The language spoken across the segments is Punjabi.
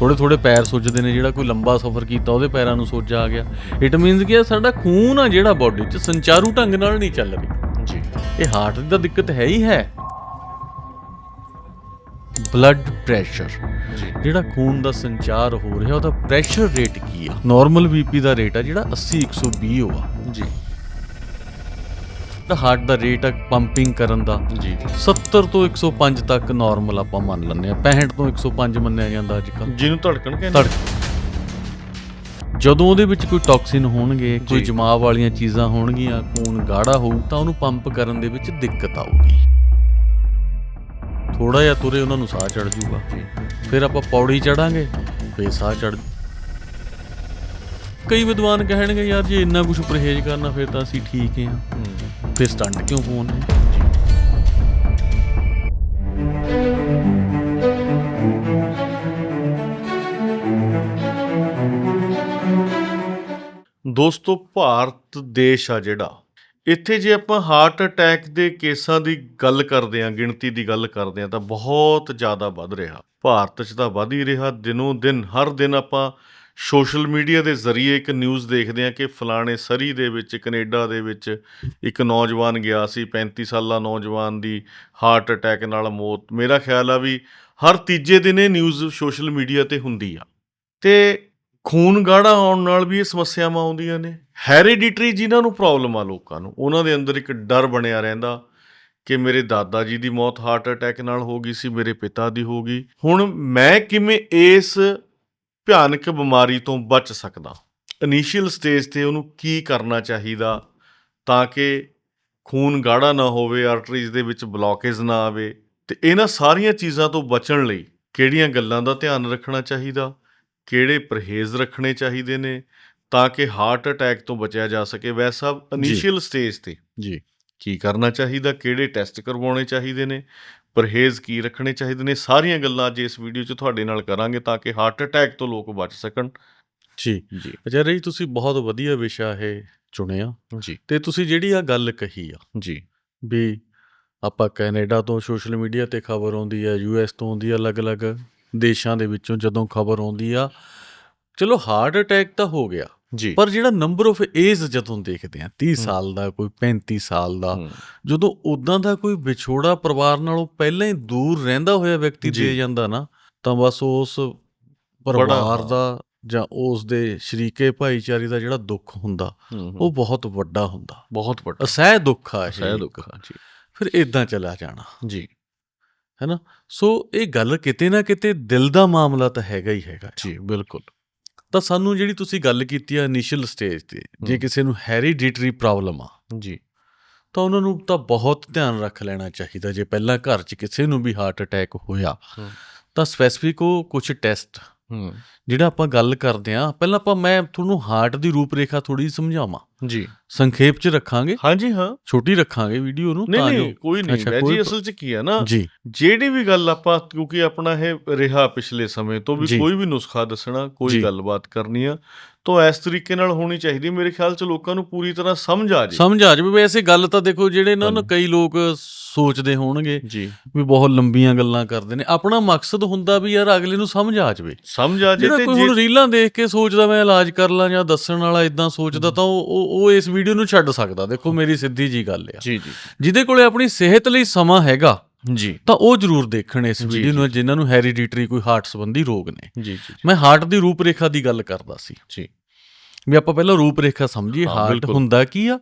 ਥੋੜੇ ਥੋੜੇ ਪੈਰ ਸੁੱਜਦੇ ਨੇ ਜਿਹੜਾ ਕੋਈ ਲੰਬਾ ਸਫ਼ਰ ਕੀਤਾ ਉਹਦੇ ਪੈਰਾਂ ਨੂੰ ਸੋਜਾ ਆ ਗਿਆ। ਇਟ ਮੀਨਸ ਕਿ ਸਾਡਾ ਖੂਨ ਆ ਜਿਹੜਾ ਬਾਡੀ 'ਚ ਸੰਚਾਰੂ ਢੰਗ ਨਾਲ ਨਹੀਂ ਚੱਲ ਰਹੀ। ਜੀ। ਇਹ ਹਾਰਟ ਦੀ ਤਾਂ ਦਿੱਕਤ ਹੈ ਹੀ ਹੈ। ਬਲੱਡ ਪ੍ਰੈਸ਼ਰ ਜਿਹੜਾ ਖੂਨ ਦਾ ਸੰਚਾਰ ਹੋ ਰਿਹਾ ਉਹਦਾ ਪ੍ਰੈਸ਼ਰ ਰੇਟ ਕੀ ਆ? ਨਾਰਮਲ ਬੀਪੀ ਦਾ ਰੇਟ ਆ ਜਿਹੜਾ 80 120 ਹੋਆ ਜੀ। ਹਾਰਟ ਦਾ ਰੇਟ ਆ ਪੰਪਿੰਗ ਕਰਨ ਦਾ। ਜੀ। 70 ਤੋਂ 105 ਤੱਕ ਨਾਰਮਲ ਆਪਾਂ ਮੰਨ ਲੈਂਦੇ ਆ 65 ਤੋਂ 105 ਮੰਨਿਆ ਜਾਂਦਾ ਅੱਜ ਕੱਲ੍ਹ। ਜਿਹਨੂੰ ਧੜਕਣ ਕਹਿੰਦੇ ਜਦੋਂ ਉਹਦੇ ਵਿੱਚ ਕੋਈ ਟੌਕਸਿਨ ਹੋਣਗੇ ਕੋਈ। ਜਮਾਵ ਵਾਲੀਆਂ ਚੀਜ਼ਾਂ ਹੋਣਗੀਆਂ ਖੂਨ ਗਾੜਾ ਹੋਊ ਤਾਂ ਉਹਨੂੰ ਪੰਪ ਕਰਨ ਦੇ ਵਿੱਚ ਦਿੱਕਤ ਆਊਗੀ। ਥੋੜਾ ਜਿਹਾ ਤੁਰੇ ਉਹਨਾਂ ਨੂੰ ਸਾਹ ਚੜ ਜਾਊਗਾ ਜੀ। ਫਿਰ ਆਪਾਂ ਪੌੜੀ ਚੜਾਂਗੇ ਫੇਰ ਸਾਹ ਚੜ ਕਈ ਵਿਦਵਾਨ ਕਹਿਣਗੇ ਯਾਰ ਜੇ ਇੰਨਾ ਕੁਝ ਪਰਹੇਜ਼ ਕਰਨਾ ਫਿਰ ਤਾਂ ਅਸੀਂ ਠੀਕ ਹਾਂ। ਫਿਰ ਸਟੰਟ ਕਿਉਂ ਪਾਉਣੇ ਦੋਸਤੋ ਭਾਰਤ ਦੇਸ਼ ਆ ਜਿਹੜਾ। ਇੱਥੇ ਜੇ ਆਪਾਂ ਹਾਰਟ ਅਟੈਕ ਦੇ ਕੇਸਾਂ ਦੀ ਗੱਲ ਕਰਦੇ ਆਂ ਗਿਣਤੀ ਦੀ ਗੱਲ ਕਰਦੇ ਆਂ ਤਾਂ ਬਹੁਤ ਜ਼ਿਆਦਾ ਵੱਧ ਰਿਹਾ। ਭਾਰਤ 'ਚ ਤਾਂ ਵੱਧ ਹੀ ਰਿਹਾ। ਦਿਨੋਂ ਦਿਨ ਹਰ ਦਿਨ ਆਪਾਂ ਸੋਸ਼ਲ ਮੀਡੀਆ ਦੇ ਜ਼ਰੀਏ ਇੱਕ ਨਿਊਜ਼ ਦੇਖਦੇ ਆਂ ਕਿ ਫਲਾਣੇ ਸਰੀ ਦੇ ਵਿੱਚ, ਕੈਨੇਡਾ ਦੇ ਵਿੱਚ ਇੱਕ ਨੌਜਵਾਨ ਗਿਆ ਸੀ 35 ਸਾਲਾ ਨੌਜਵਾਨ ਦੀ ਹਾਰਟ ਅਟੈਕ ਨਾਲ ਮੌਤ। ਮੇਰਾ ਖਿਆਲ ਆ ਵੀ ਹਰ ਤੀਜੇ ਦਿਨ ਇਹ ਨਿਊਜ਼ ਸੋਸ਼ਲ ਮੀਡੀਆ ਤੇ ਹੁੰਦੀ ਆ। ਤੇ ਖੂਨ ਗਾੜਾ ਆਉਣ ਨਾਲ ਵੀ ਇਹ ਸਮੱਸਿਆਵਾਂ ਆਉਂਦੀਆਂ ਨੇ। ਹੈਰੀਡਿਟਰੀ ਜਿਨ੍ਹਾਂ ਨੂੰ ਪ੍ਰੋਬਲਮ ਆ ਲੋਕਾਂ ਨੂੰ, ਉਹਨਾਂ ਦੇ ਅੰਦਰ ਇੱਕ ਡਰ ਬਣਿਆ ਰਹਿੰਦਾ ਕਿ ਮੇਰੇ ਦਾਦਾ ਜੀ ਦੀ ਮੌਤ ਹਾਰਟ ਅਟੈਕ ਨਾਲ ਹੋ ਗਈ ਸੀ, ਮੇਰੇ ਪਿਤਾ ਦੀ ਹੋ ਗਈ। ਹੁਣ ਮੈਂ ਕਿਵੇਂ ਇਸ ਭਿਆਨਕ ਬਿਮਾਰੀ ਤੋਂ ਬਚ ਸਕਦਾ। ਇਨੀਸ਼ੀਅਲ ਸਟੇਜ ਤੇ ਉਹਨੂੰ ਕੀ ਕਰਨਾ ਚਾਹੀਦਾ ਤਾਂ ਕਿ ਖੂਨ ਗਾੜਾ ਨਾ ਹੋਵੇ ਆਰਟਰੀਜ਼ ਦੇ ਵਿੱਚ ਬਲੌਕੇਜ ਨਾ ਆਵੇ ਤੇ ਇਹਨਾਂ ਸਾਰੀਆਂ ਚੀਜ਼ਾਂ ਤੋਂ ਬਚਣ ਲਈ ਕਿਹੜੀਆਂ ਗੱਲਾਂ ਦਾ ਧਿਆਨ ਰੱਖਣਾ ਚਾਹੀਦਾ ਕਿਹੜੇ ਪਰਹੇਜ਼ ਰੱਖਣੇ ਚਾਹੀਦੇ ਨੇ ਤਾਂ ਕਿ ਹਾਰਟ ਅਟੈਕ ਤੋਂ ਬਚਿਆ ਜਾ ਸਕੇ। ਵੈਸਾ ਇਨੀਸ਼ੀਅਲ ਸਟੇਜ ਤੇ ਜੀ। ਕੀ ਕਰਨਾ ਚਾਹੀਦਾ ਕਿਹੜੇ ਟੈਸਟ ਕਰਵਾਉਣੇ ਚਾਹੀਦੇ ਨੇ ਪਰਹੇਜ਼ ਕੀ ਰੱਖਣੇ ਚਾਹੀਦੇ ਨੇ ਸਾਰੀਆਂ ਗੱਲਾਂ ਅੱਜ ਇਸ ਵੀਡੀਓ 'ਚ ਤੁਹਾਡੇ ਨਾਲ ਕਰਾਂਗੇ ਤਾਂ ਕਿ ਹਾਰਟ ਅਟੈਕ ਤੋਂ ਲੋਕ ਬਚ ਸਕਣ। ਜੀ। ਜੀ। ਅਜਾ ਰਹੀ ਤੁਸੀਂ ਬਹੁਤ ਵਧੀਆ ਵਿਸ਼ਾ ਇਹ ਚੁਣਿਆ। ਜੀ। ਤੇ ਤੁਸੀਂ ਜਿਹੜੀ ਆ ਗੱਲ ਕਹੀ ਆ ਜੀ। ਵੀ ਆਪਾਂ ਕੈਨੇਡਾ ਤੋਂ ਸੋਸ਼ਲ ਮੀਡੀਆ ਤੇ ਖਬਰ ਆਉਂਦੀ ਆ ਯੂਐਸ ਤੋਂ ਆਉਂਦੀ ਆ ਅਲੱਗ-ਅਲੱਗ ਦੇਸ਼ਾਂ ਦੇ ਵਿੱਚੋਂ ਜਦੋਂ ਖਬਰ ਆਉਂਦੀ ਆ ਚਲੋ ਹਾਰਟ ਅਟੈਕ ਤਾਂ ਹੋ ਗਿਆ। ਜੀ। ਪਰ ਜਿਹੜਾ ਨੰਬਰ ਆਫ ਏਜ ਜਦੋਂ ਦੇਖਦੇ ਆ 30 ਹੂੰ। ਸਾਲ ਦਾ ਕੋਈ 35 ਸਾਲ ਦਾ ਜਦੋਂ ਉਦਾਂ ਦਾ ਕੋਈ ਵਿਛੋੜਾ ਪਰਿਵਾਰ ਨਾਲੋਂ ਪਹਿਲਾਂ ਹੀ ਦੂਰ ਰਹਿੰਦਾ ਹੋਇਆ ਵਿਅਕਤੀ। ਦੇ ਜਾਂਦਾ ਨਾ ਤਾਂ ਬਸ ਉਸ ਪਰਿਵਾਰ। ਦਾ ਜਾਂ ਉਸ ਦੇ ਸ਼ਰੀਕੇ ਭਾਈਚਾਰੇ ਦਾ ਜਿਹੜਾ ਦੁੱਖ ਹੁੰਦਾ ਉਹ ਬਹੁਤ ਵੱਡਾ ਹੁੰਦਾ। ਬਹੁਤ ਵੱਡਾ। ਅਸਹਿ ਦੁੱਖ ਆ ਇਹ ਸਹਿ ਇੱਕ। ਦੁੱਖ ਆ, ਜੀ। ਫਿਰ ਇਦਾਂ ਚਲਾ ਜਾਣਾ। ਜੀ। ਹੈਨਾ? ਸੋ ਇਹ ਗੱਲ ਕਿਤੇ ਨਾ ਕਿਤੇ ਦਿਲ ਦਾ ਮਾਮਲਾ ਤਾਂ ਹੈਗਾ ਹੀ ਹੈਗਾ ਜੀ ਬਿਲਕੁਲ। ਤਾਂ ਸਾਨੂੰ ਜਿਹੜੀ ਤੁਸੀਂ ਗੱਲ ਕੀਤੀ ਆ ਇਨੀਸ਼ੀਅਲ ਸਟੇਜ ਤੇ ਜੇ। ਕਿਸੇ ਨੂੰ ਹੈਰੀਡਿਟਰੀ ਪ੍ਰੋਬਲਮ ਆ ਜੀ ਤਾਂ ਉਹਨਾਂ ਨੂੰ ਤਾਂ ਬਹੁਤ ਧਿਆਨ ਰੱਖ ਲੈਣਾ ਚਾਹੀਦਾ ਜੇ ਪਹਿਲਾਂ ਘਰ 'ਚ ਕਿਸੇ ਨੂੰ ਵੀ ਹਾਰਟ ਅਟੈਕ ਹੋਇਆ। ਤਾਂ ਸਪੈਸੀਫਿਕ ਉਹ ਕੁਝ ਟੈਸਟ ਜਿਹੜਾ ਆਪਾਂ ਗੱਲ ਕਰਦੇ ਆ ਪਹਿਲਾਂ ਆਪਾਂ ਮੈਂ ਤੁਹਾਨੂੰ ਹਾਰਟ ਦੀ ਰੂਪਰੇਖਾ ਥੋੜੀ ਸਮਝਾਵਾਂ ਜੀ। ਸੰਖੇਪ 'ਚ ਰੱਖਾਂਗੇ। ਹਾਂਜੀ ਹਾਂ। ਛੋਟੀ ਰੱਖਾਂਗੇ ਵੀਡੀਓ ਨੂੰ ਤਾਂ ਨਹੀਂ ਜੋ। ਕੋਈ ਨਹੀਂ। ਵੈ ਕੋਈ ਜੀ ਅਸਲ 'ਚ ਕੀ ਹੈ ਨਾ ਜੀ। ਜਿਹੜੀ ਵੀ ਗੱਲ ਆਪਾਂ ਕਿਉਂਕਿ ਆਪਣਾ ਇਹ ਰਿਹਾ ਪਿਛਲੇ ਸਮੇਂ ਤੋਂ ਵੀ ਜੀ। ਕੋਈ ਵੀ ਨੁਸਖਾ ਦੱਸਣਾ ਕੋਈ ਜੀ। ਗੱਲਬਾਤ ਕਰਨੀ ਆ ਤਾਂ ਇਸ ਤਰੀਕੇ ਨਾਲ ਹੋਣੀ ਚਾਹੀਦੀ ਹੈ। ਮੇਰੇ ਖਿਆਲ 'ਚ ਲੋਕਾਂ ਨੂੰ ਪੂਰੀ ਤਰ੍ਹਾਂ ਸਮਝ ਆ ਜੇ ਸਮਝ ਆ ਜਾਵੇ। ਵੈਸੇ ਗੱਲ ਤਾਂ ਦੇਖੋ ਜਿਹੜੇ ਨਾ। ਕਈ ਲੋਕ ਸੋਚਦੇ ਹੋਣਗੇ ਜੀ। ਵੀ ਬਹੁਤ ਲੰਬੀਆਂ ਗੱਲਾਂ ਕਰਦੇ ਨੇ। ਆਪਣਾ ਮਕਸਦ ਹੁੰਦਾ ਵੀ ਯਾਰ ਅਗਲੇ ਨੂੰ ਸਮਝ ਆ ਜਾਵੇ। ਸਮਝ ਆ ਜੇ ਤੇ ਜੇ ਰੀਲਾਂ ਦੇਖ ਕੇ ਸੋਚਦਾ ਮੈਂ ਇਲਾਜ ਕਰ ਲਾਂ ਜਾਂ ਦੱਸਣ ਵਾਲਾ ਇਦਾਂ ਸੋਚਦਾ ਤਾਂ ਉਹ ਉਹ- ਇਸ ਵੀਡੀਓ ਨੂੰ ਛੱਡ ਸਕਦਾ। ਦੇਖੋ ਮੇਰੀ ਸਿੱਧੀ ਜੀ ਗੱਲ ਆ। ਜੀ ਜੀ। ਜਿਹਦੇ ਕੋਲੇ ਆਪਣੀ ਸਿਹਤ ਲਈ ਸਮਾਂ ਹੈਗਾ ਜੀ। ਤਾਂ ਉਹ ਜ਼ਰੂਰ ਦੇਖਣ ਇਸ ਵੀਡੀਓ ਨੂੰ ਜਿਨ੍ਹਾਂ ਨੂੰ ਹੈਰੀਡਿਟਰੀ ਕੋਈ ਹਾਰਟ ਸੰਬੰਧੀ ਰੋਗ ਨੇ। ਜੀ ਜੀ ਮੈਂ ਹਾਰਟ ਦੀ ਰੂਪਰੇਖਾ ਦੀ ਗੱਲ ਕਰਦਾ ਸੀ। ਜੀ। ਵੀ ਆਪਾਂ ਪਹਿਲਾਂ ਰੂਪਰੇਖਾ ਸਮਝੀਏ ਹਾਂ, ਹਾਰਟ। ਹੁੰਦਾ ਕੀ ਆ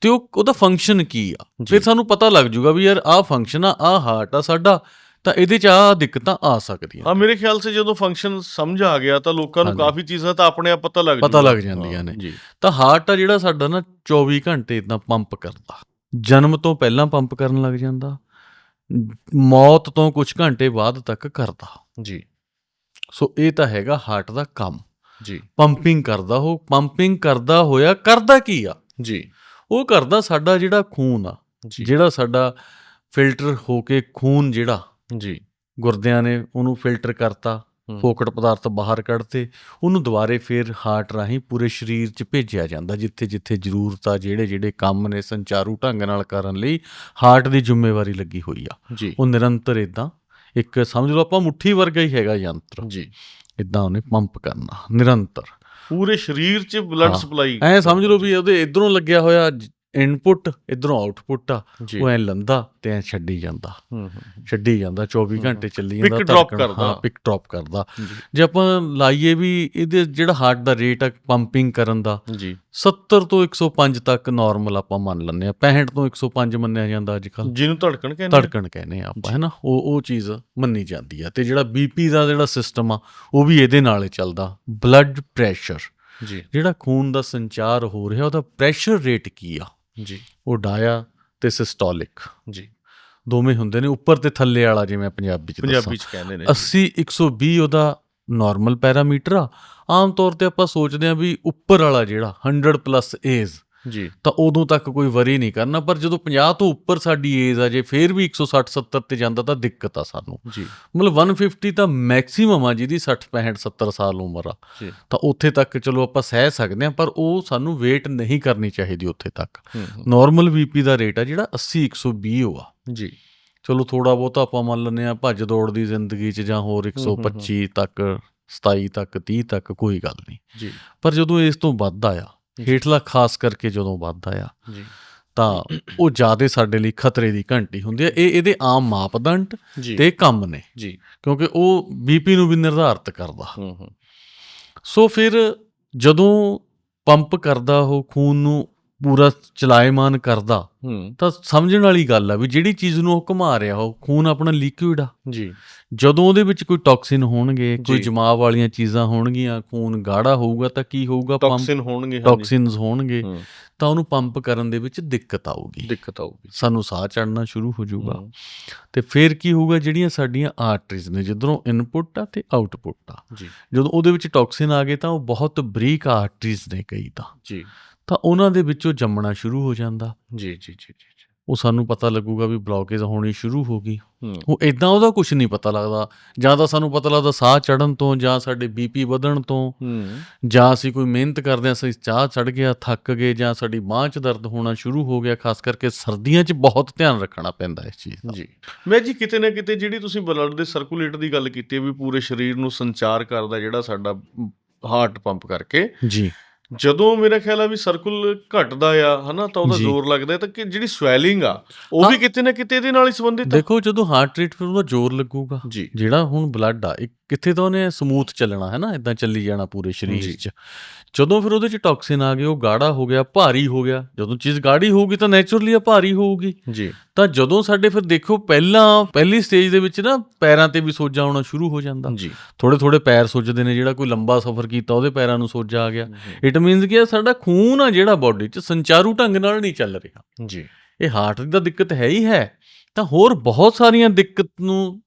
ਤੇ ਉਹ ਉਹਦਾ ਫੰਕਸ਼ਨ ਕੀ ਆ। ਫਿਰ ਸਾਨੂੰ ਪਤਾ ਲੱਗ ਜਾਊਗਾ ਵੀ ਯਾਰ ਆਹ ਫੰਕਸ਼ਨ ਆ ਆਹ ਹਾਰਟ ਆ ਸਾਡਾ। ਤਾਂ ਇਹਦੇ ਚ ਆਹ ਦਿੱਕਤਾਂ ਆ ਸਕਦੀਆਂ ਹਾਂ ਮੇਰੇ ਖਿਆਲ 'ਚ ਜਦੋਂ ਫੰਕਸ਼ਨ ਸਮਝ ਆ ਗਿਆ ਤਾਂ ਲੋਕਾਂ ਨੂੰ। ਕਾਫੀ ਚੀਜ਼ਾਂ ਤਾਂ ਆਪਣੇ ਆਪ ਪਤਾ ਲੱਗ ਪਤਾ। ਲੱਗ ਜਾਂਦੀਆਂ ਨੇ। ਤਾਂ ਹਾਰਟ ਆ ਜਿਹੜਾ ਸਾਡਾ ਨਾ 24 ਘੰਟੇ ਇਦਾਂ ਪੰਪ ਕਰਦਾ। ਜਨਮ ਤੋਂ ਪਹਿਲਾਂ ਪੰਪ ਕਰਨ ਲੱਗ ਜਾਂਦਾ। ਮੌਤ ਤੋਂ ਕੁਝ ਘੰਟੇ ਬਾਅਦ ਤੱਕ ਕਰਦਾ। ਜੀ। ਸੋ ਇਹ ਤਾਂ ਹੈਗਾ ਹਾਰਟ ਦਾ ਕੰਮ। ਜੀ। ਪੰਪਿੰਗ ਕਰਦਾ ਉਹ। ਪੰਪਿੰਗ ਕਰਦਾ ਹੋਇਆ ਕਰਦਾ ਕੀ ਆ? ਜੀ। ਉਹ ਕਰਦਾ ਸਾਡਾ ਜਿਹੜਾ ਖੂਨ ਆ। ਜਿਹੜਾ ਸਾਡਾ ਫਿਲਟਰ ਹੋ ਕੇ ਖੂਨ ਜਿਹੜਾ ਜੀ। ਗੁਰਦਿਆਂ ਨੇ ਉਹਨੂੰ ਫਿਲਟਰ ਕਰਤਾ। ਫੋਕਟ ਪਦਾਰਥ ਬਾਹਰ ਕੱਢਤੇ ਉਹਨੂੰ ਦੁਬਾਰੇ ਫਿਰ ਹਾਰਟ ਰਾਹੀਂ ਪੂਰੇ ਸਰੀਰ 'ਚ ਭੇਜਿਆ ਜਾਂਦਾ ਜਿੱਥੇ ਜਿੱਥੇ ਜ਼ਰੂਰਤ ਆ ਜਿਹੜੇ ਜਿਹੜੇ ਕੰਮ ਨੇ ਸੰਚਾਰੂ ਢੰਗ ਨਾਲ ਕਰਨ ਲਈ ਹਾਰਟ ਦੀ ਜ਼ਿੰਮੇਵਾਰੀ ਲੱਗੀ ਹੋਈ ਆ। ਉਹ ਨਿਰੰਤਰ ਇਦਾਂ ਇੱਕ ਸਮਝ ਲਓ ਆਪਾਂ ਮੁੱਠੀ ਵਰਗਾ ਹੀ ਹੈਗਾ ਯੰਤਰ। ਜੀ। ਇਦਾਂ ਉਹਨੇ ਪੰਪ ਕਰਨਾ ਨਿਰੰਤਰ। ਪੂਰੇ ਸਰੀਰ 'ਚ ਬਲੱਡ। ਸਪਲਾਈ ਐ ਸਮਝ ਲਓ ਵੀ ਉਹਦੇ ਇਧਰੋਂ ਲੱਗਿਆ ਹੋਇਆ ਇਨਪੁਟ ਇਧਰੋਂ ਆਉਟਪੁੱਟ ਆ ਉਹ ਐ ਲੰਦਾ ਤੇ ਐ ਛੱਡੀ ਜਾਂਦਾ। ਛੱਡੀ ਜਾਂਦਾ 24 ਹਮ, ਘੰਟੇ ਚੱਲੀ ਜਾਂਦਾ drop ਧੜਕਣ, ਕਰਦਾ। ਪਿਕ ਡ੍ਰੌਪ ਕਰਦਾ। ਜੀ। ਆਪਾਂ ਲਾਈਏ ਵੀ ਇਹਦੇ ਜਿਹੜਾ ਹਾਰਟ ਦਾ ਰੇਟ ਆ ਪੰਪਿੰਗ ਕਰਨ ਦਾ ਜੀ। 70 ਤੋਂ 105 ਤੱਕ ਨਾਰਮਲ ਆਪਾਂ ਮੰਨ ਲੈਂਦੇ ਆ 65 ਤੋਂ 105 ਮੰਨਿਆ ਜਾਂਦਾ ਅੱਜ ਕੱਲ ਜਿਹਨੂੰ ਧੜਕਣ ਕਹਿੰਦੇ। ਧੜਕਣ ਕਹਿੰਦੇ ਆ ਆਪਾਂ ਹੈਨਾ? ਉਹ ਉਹ ਚੀਜ਼ ਮੰਨੀ ਜਾਂਦੀ ਆ। ਤੇ ਜਿਹੜਾ ਬੀਪੀ ਦਾ ਜਿਹੜਾ ਸਿਸਟਮ ਆ ਉਹ ਵੀ ਇਹਦੇ ਨਾਲ ਹੀ ਚੱਲਦਾ। ਬਲੱਡ ਪ੍ਰੈਸ਼ਰ ਜੀ। ਜਿਹੜਾ ਖੂਨ ਦਾ ਸੰਚਾਰ ਹੋ ਰਿਹਾ ਉਹਦਾ ਪ੍ਰੈਸ਼ਰ ਰੇਟ ਕੀ ਆ? ਜੀ। ਉਹ ਡਾਇਆ ਤੇ ਸਿਸਟੋਲਿਕ ਜੀ। ਦੋਵੇਂ ਹੁੰਦੇ ਨੇ ਉੱਪਰ ਤੇ ਥੱਲੇ ਵਾਲਾ ਜਿਵੇਂ ਪੰਜਾਬੀ ਚ ਪੰਜਾਬੀ 'ਚ ਕਹਿੰਦੇ ਨੇ 80 120 ਉਹਦਾ ਨਾਰਮਲ ਪੈਰਾਮੀਟਰ ਆ। ਆਮ ਤੌਰ ਤੇ ਆਪਾਂ ਸੋਚਦੇ ਆ ਵੀ ਉੱਪਰ ਵਾਲਾ ਜਿਹੜਾ 100 ਪਲੱਸ ਏਜ ਜੀ। ਤਾਂ ਉਦੋਂ ਤੱਕ ਕੋਈ ਵਰੀ ਨਹੀਂ ਕਰਨਾ ਪਰ ਜਦੋਂ 50 ਤੋਂ ਉੱਪਰ ਸਾਡੀ ਏਜ ਆ ਜੇ ਫੇਰ ਵੀ 160 70 ਤੇ ਜਾਂਦਾ ਤਾਂ ਦਿੱਕਤ ਆ ਸਾਨੂੰ। ਜੀ। ਮਤਲਬ 150 ਤਾਂ ਮੈਕਸਿਮਮ ਆ ਜਿਹਦੀ 60 65 70 ਸਾਲ ਉਮਰ ਆ। ਤਾਂ ਉੱਥੇ ਤੱਕ ਚਲੋ ਆਪਾਂ ਸਹਿ ਸਕਦੇ ਆ ਪਰ ਉਹ ਸਾਨੂੰ ਵੇਟ ਨਹੀਂ ਕਰਨੀ ਚਾਹੀਦੀ ਉੱਥੇ ਤੱਕ। ਨਾਰਮਲ ਬੀਪੀ ਦਾ ਰੇਟ ਆ ਜਿਹੜਾ 80 120 ਉਹ ਆ। ਜੀ। ਚਲੋ ਥੋੜਾ ਬਹੁਤਾ ਆਪਾਂ ਮੰਨ ਲੈਂਦੇ ਆ ਭੱਜ ਦੌੜ ਦੀ ਜ਼ਿੰਦਗੀ 'ਚ ਜਾਂ ਹੋਰ 125 ਤੱਕ 27 ਤੱਕ 30 ਤੱਕ ਕੋਈ ਗੱਲ ਨਹੀਂ। ਜੀ। ਪਰ ਜਦੋਂ ਇਸ ਤੋਂ ਵੱਧ ਆਇਆ ਹੇਠਲਾ ਖਾਸ ਕਰਕੇ ਜਦੋਂ ਵੱਧ ਆਇਆ ਜੀ। ਤਾਂ ਉਹ ਜ਼ਿਆਦਾ ਸਾਡੇ ਲਈ ਖਤਰੇ ਦੀ ਘੰਟੀ ਹੁੰਦੀ ਹੈ ਇਹ ਇਹਦੇ ਆਮ ਮਾਪਦੰਡ ਤੇ ਕੰਮ ਨੇ। ਜੀ। ਕਿਉਂਕਿ ਉਹ ਬੀਪੀ ਨੂੰ ਵੀ ਨਿਰਧਾਰਤ ਕਰਦਾ। ਹੂੰ ਹੂੰ। ਸੋ ਫਿਰ ਜਦੋਂ ਪੰਪ ਕਰਦਾ ਉਹ ਖੂਨ ਨੂੰ ਪੂਰਾ ਚਲਾਇਮਾਨ ਕਰਦਾ ਹੂੰ। ਤਾਂ ਸਮਝਣ ਵਾਲੀ ਗੱਲ ਆ ਵੀ ਜਿਹੜੀ ਚੀਜ਼ ਨੂੰ ਉਹ ਘੁਮਾ ਰਿਹਾ ਉਹ ਖੂਨ ਆਪਣਾ ਲਿਕੁਇਡ ਆ। ਜੀ। ਜਦੋਂ ਉਹਦੇ ਵਿੱਚ ਕੋਈ ਟੌਕਸਿਨ ਹੋਣਗੇ ਕੋਈ। ਜਮਾਵ ਵਾਲੀਆਂ ਚੀਜ਼ਾਂ ਹੋਣਗੀਆਂ ਖੂਨ ਗਾੜਾ ਹੋਊਗਾ ਤਾਂ ਕੀ ਹੋਊਗਾ? ਪੰਪ ਟੌਕਸਿਨ ਹੋਣਗੇ ਟੌਕਸਿਨਸ ਹੋਣਗੇ ਤਾਂ ਉਹਨੂੰ ਪੰਪ ਕਰਨ ਦੇ ਵਿੱਚ ਦਿੱਕਤ ਆਊਗੀ। ਦਿੱਕਤ ਆਊਗੀ। ਸਾਨੂੰ ਸਾਹ ਚੜਨਾ ਸ਼ੁਰੂ ਹੋ ਜਾਊਗਾ। ਤੇ ਫਿਰ ਕੀ ਹੋਊਗਾ ਜਿਹੜੀਆਂ ਸਾਡੀਆਂ ਆਰਟਰੀਜ਼ ਨੇ ਜਿੱਧਰੋਂ ਇਨਪੁਟ ਆ ਤੇ ਆਊਟਪੁੱਟ ਆ। ਜੀ। ਜਦੋਂ ਉਹਦੇ ਵਿੱਚ ਟੌਕਸਿਨ ਆ ਗਏ ਤਾਂ ਉਹ ਬਹੁਤ ਬਰੀਕ ਆਰਟਰੀਜ਼ ਨੇ ਕਈ ਤਾਂ। ਜੀ। ਤਾਂ ਉਹਨਾਂ ਦੇ ਵਿੱਚੋਂ ਜੰਮਣਾ ਸ਼ੁਰੂ ਹੋ ਜਾਂਦਾ। ਜੀ ਜੀ ਜੀ ਜੀ ਉਹ ਸਾਨੂੰ ਪਤਾ ਲੱਗੂਗਾ ਵੀ ਬਲੌਕੇਜ ਹੋਣੀ ਸ਼ੁਰੂ ਹੋ ਗਈ। ਉਹ ਇਦਾਂ ਉਹਦਾ ਕੁਝ ਨਹੀਂ ਪਤਾ ਲੱਗਦਾ। ਜਾਂ ਤਾਂ ਸਾਨੂੰ ਪਤਾ ਲੱਗਦਾ ਸਾਹ ਚੜਨ ਤੋਂ ਜਾਂ ਸਾਡੇ ਬੀਪੀ ਵਧਣ ਤੋਂ। ਜਾਂ ਅਸੀਂ ਕੋਈ ਮਿਹਨਤ ਕਰਦੇ ਹਾਂ ਅਸੀਂ ਚਾਹ ਚੜ ਗਿਆ ਥੱਕ ਗਏ ਜਾਂ ਸਾਡੀ ਬਾਂਹ 'ਚ ਦਰਦ ਹੋਣਾ ਸ਼ੁਰੂ ਹੋ ਗਿਆ ਖਾਸ ਕਰਕੇ ਸਰਦੀਆਂ 'ਚ ਬਹੁਤ ਧਿਆਨ ਰੱਖਣਾ ਪੈਂਦਾ ਇਸ ਚੀਜ਼ ਦਾ। ਜੀ। ਮੈਂ ਜੀ ਕਿਤੇ ਨਾ ਕਿਤੇ ਜਿਹੜੀ ਤੁਸੀਂ ਬਲੱਡ ਦੇ ਸਰਕੂਲੇਟ ਦੀ ਗੱਲ ਕੀਤੀ ਹੈ ਵੀ ਪੂਰੇ ਸਰੀਰ ਨੂੰ ਸੰਚਾਰ ਕਰਦਾ ਜਿਹੜਾ ਸਾਡਾ ਹਾਰਟ ਪੰਪ ਕਰਕੇ। ਜੀ। ਜਦੋਂ ਮੇਰਾ ਖਿਆਲ ਆ ਵੀ ਸਰਕਲ ਘਟਦਾ ਆ ਹਨਾ ਤਾਂ ਉਹਦਾ। ਜ਼ੋਰ ਲੱਗਦਾ ਤਾਂ ਕਿ ਜਿਹੜੀ ਸਵੈਲਿੰਗ ਆ ਉਹ। ਵੀ ਕਿਤੇ ਨਾ ਕਿਤੇ ਇਹਦੇ ਨਾਲ ਹੀ ਸੰਬੰਧਿਤ ਆ ਦੇਖੋ ਜਦੋਂ ਹਾਰਟ ਰੇਟ ਫਿਰ ਉਹਦਾ ਜ਼ੋਰ ਲੱਗੂਗਾ ਜਿਹੜਾ ਹੁਣ ਬਲੱਡ ਆ ਇੱਕ ਕਿੱਥੇ ਤਾਂ ਉਹਨੇ ਸਮੂਥ ਚੱਲਣਾ ਹੈ ਨਾ ਇਦਾਂ ਚੱਲੀ ਜਾਣਾ ਪੂਰੇ ਸਰੀਰ। 'ਚ ਜਦੋਂ ਫਿਰ ਉਹਦੇ 'ਚ ਟੌਕਸਿਨ ਆ ਗਏ ਉਹ ਗਾੜਾ ਹੋ ਗਿਆ ਭਾਰੀ ਹੋ ਗਿਆ ਜਦੋਂ ਚੀਜ਼ ਗਾੜੀ ਹੋਊਗੀ ਤਾਂ ਨੇਚਰਲੀ ਆ ਭਾਰੀ ਹੋਊਗੀ ਜੀ ਤਾਂ ਜਦੋਂ ਸਾਡੇ ਫਿਰ ਦੇਖੋ ਪਹਿਲਾਂ ਪਹਿਲੀ ਸਟੇਜ ਦੇ ਵਿੱਚ ਨਾ ਪੈਰਾਂ ਤੇ ਵੀ ਸੋਜਾ ਆਉਣਾ ਸ਼ੁਰੂ ਹੋ ਜਾਂਦਾ। ਜੀ। ਥੋੜੇ ਥੋੜੇ ਪੈਰ ਸੁੱਜਦੇ ਨੇ ਜਿਹੜਾ ਕੋਈ ਲੰਬਾ ਸਫ਼ਰ ਕੀਤਾ ਉਹਦੇ ਪੈਰਾਂ ਨੂੰ ਸੋਜਾ ਆ ਗਿਆ। ਇਟ ਮੀਨਸ ਕਿ ਸਾਡਾ ਖੂਨ ਆ ਜਿਹੜਾ ਬਾਡੀ 'ਚ ਸੰਚਾਰੂ ਢੰਗ ਨਾਲ ਨਹੀਂ ਚੱਲ ਰਿਹਾ। ਜੀ। ਇਹ ਹਾਰਟ ਦੀ ਤਾਂ ਦਿੱਕਤ ਹੈ ਹੀ ਹੈ। ਤਾਂ ਹੋਰ ਬਹੁਤ ਸਾਰੀਆਂ ਦਿੱਕਤ ਨੂੰ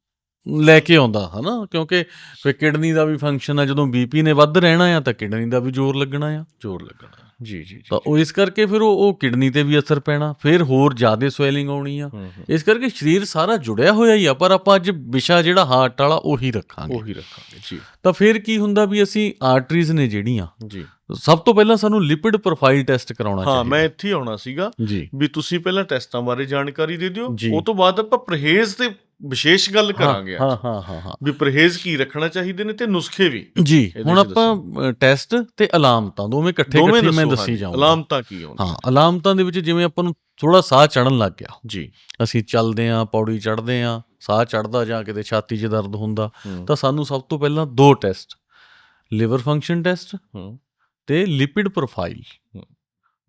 ਲੈ ਕੇ ਆਉਂਦਾ ਹਨਾ? ਕਿਉਂਕਿ ਫਿਰ ਕਿਡਨੀ ਦਾ ਵੀ ਫੰਕਸ਼ਨ ਆ ਜਦੋਂ ਬੀਪੀ ਨੇ ਵੱਧ ਰਹਿਣਾ ਆ ਤਾਂ ਕਿਡਨੀ ਦਾ ਵੀ ਜ਼ੋਰ ਲੱਗਣਾ ਆ। ਜ਼ੋਰ ਲੱਗਣਾ। ਜੀ ਜੀ ਤਾਂ ਉਹ ਇਸ ਕਰਕੇ ਫਿਰ ਉਹ ਉਹ ਕਿਡਨੀ ਤੇ ਵੀ ਅਸਰ ਪੈਣਾ ਫਿਰ ਹੋਰ ਜ਼ਿਆਦਾ ਸਵੈਲਿੰਗ ਆਉਣੀ ਆ। ਹੂੰ ਹੂੰ। ਇਸ ਕਰਕੇ ਸਰੀਰ ਸਾਰਾ ਜੁੜਿਆ ਹੋਇਆ ਹੀ ਆ ਪਰ ਆਪਾਂ ਅੱਜ ਵਿਸ਼ਾ ਜਿਹੜਾ ਹਾਰਟ ਵਾਲਾ ਉਹੀ ਰੱਖਾਂਗੇ। ਉਹੀ ਰੱਖਾਂਗੇ ਜੀ। ਤਾਂ ਫਿਰ ਕੀ ਹੁੰਦਾ ਵੀ ਅਸੀਂ ਆਰਟਰੀਜ਼ ਨੇ ਜਿਹੜੀਆਂ ਜੀ। ਸਭ ਤੋਂ ਪਹਿਲਾਂ ਸਾਨੂੰ ਲਿਪਿਡ ਪ੍ਰੋਫਾਈਲ ਟੈਸਟ ਕਰਾਉਣਾ ਹਾਂ ਚਾਹੀਦਾ। ਮੈਂ ਇੱਥੇ ਹੀ ਆਉਣਾ ਸੀਗਾ ਵੀ ਤੁਸੀਂ ਪਹਿਲਾਂ ਟੈਸਟਾਂ ਬਾਰੇ ਜਾਣਕਾਰੀ ਦੇ ਦਿਓ। ਉਹ ਤੋਂ ਬਾਅਦ ਆਪਾਂ ਪਰਹੇਜ਼ ਤੇ ਵਿਸ਼ੇਸ਼ ਗੱਲ ਕਰਾਂਗੇ। ਹਾਂ ਹਾਂ ਹਾਂ ਹਾਂ। ਵੀ ਪਰਹੇਜ਼ ਕੀ ਰੱਖਣਾ ਚਾਹੀਦੇ ਨੇ ਤੇ ਨੁਸਖੇ ਵੀ। ਜੀ ਹੁਣ ਆਪਾਂ ਟੈਸਟ ਤੇ ਅਲਾਮਤਾਂ ਦੋਵੇਂ ਇਕੱਠੇ ਇਕੱਠੇ ਮੈਂ ਦੱਸੋ, ਜਾਵਾਂ ਅਲਾਮਤਾਂ ਕੀ ਹੋਣ ਹਾਂ ਅਲਾਮਤਾਂ ਦੇ ਵਿੱਚ ਜਿਵੇਂ ਆਪਾਂ ਨੂੰ ਥੋੜਾ ਸਾਹ ਚੜਨ ਲੱਗ ਗਿਆ। ਜੀ। ਅਸੀਂ ਚੱਲਦੇ ਆਂ ਪੌੜੀ ਚੜ੍ਹਦੇ ਆਂ ਸਾਹ ਚੜਦਾ ਜਾਂ ਕਿਤੇ ਛਾਤੀ 'ਚ ਦਰਦ ਹੁੰਦਾ ਤਾਂ ਸਾਨੂੰ ਸਭ ਤੋਂ ਪਹਿਲਾਂ ਦੋ ਟੈਸਟ ਲਿਵਰ ਫੰਕਸ਼ਨ ਟੈਸਟ ਤੇ ਲਿਪਿਡ ਪ੍ਰੋਫਾਈਲ।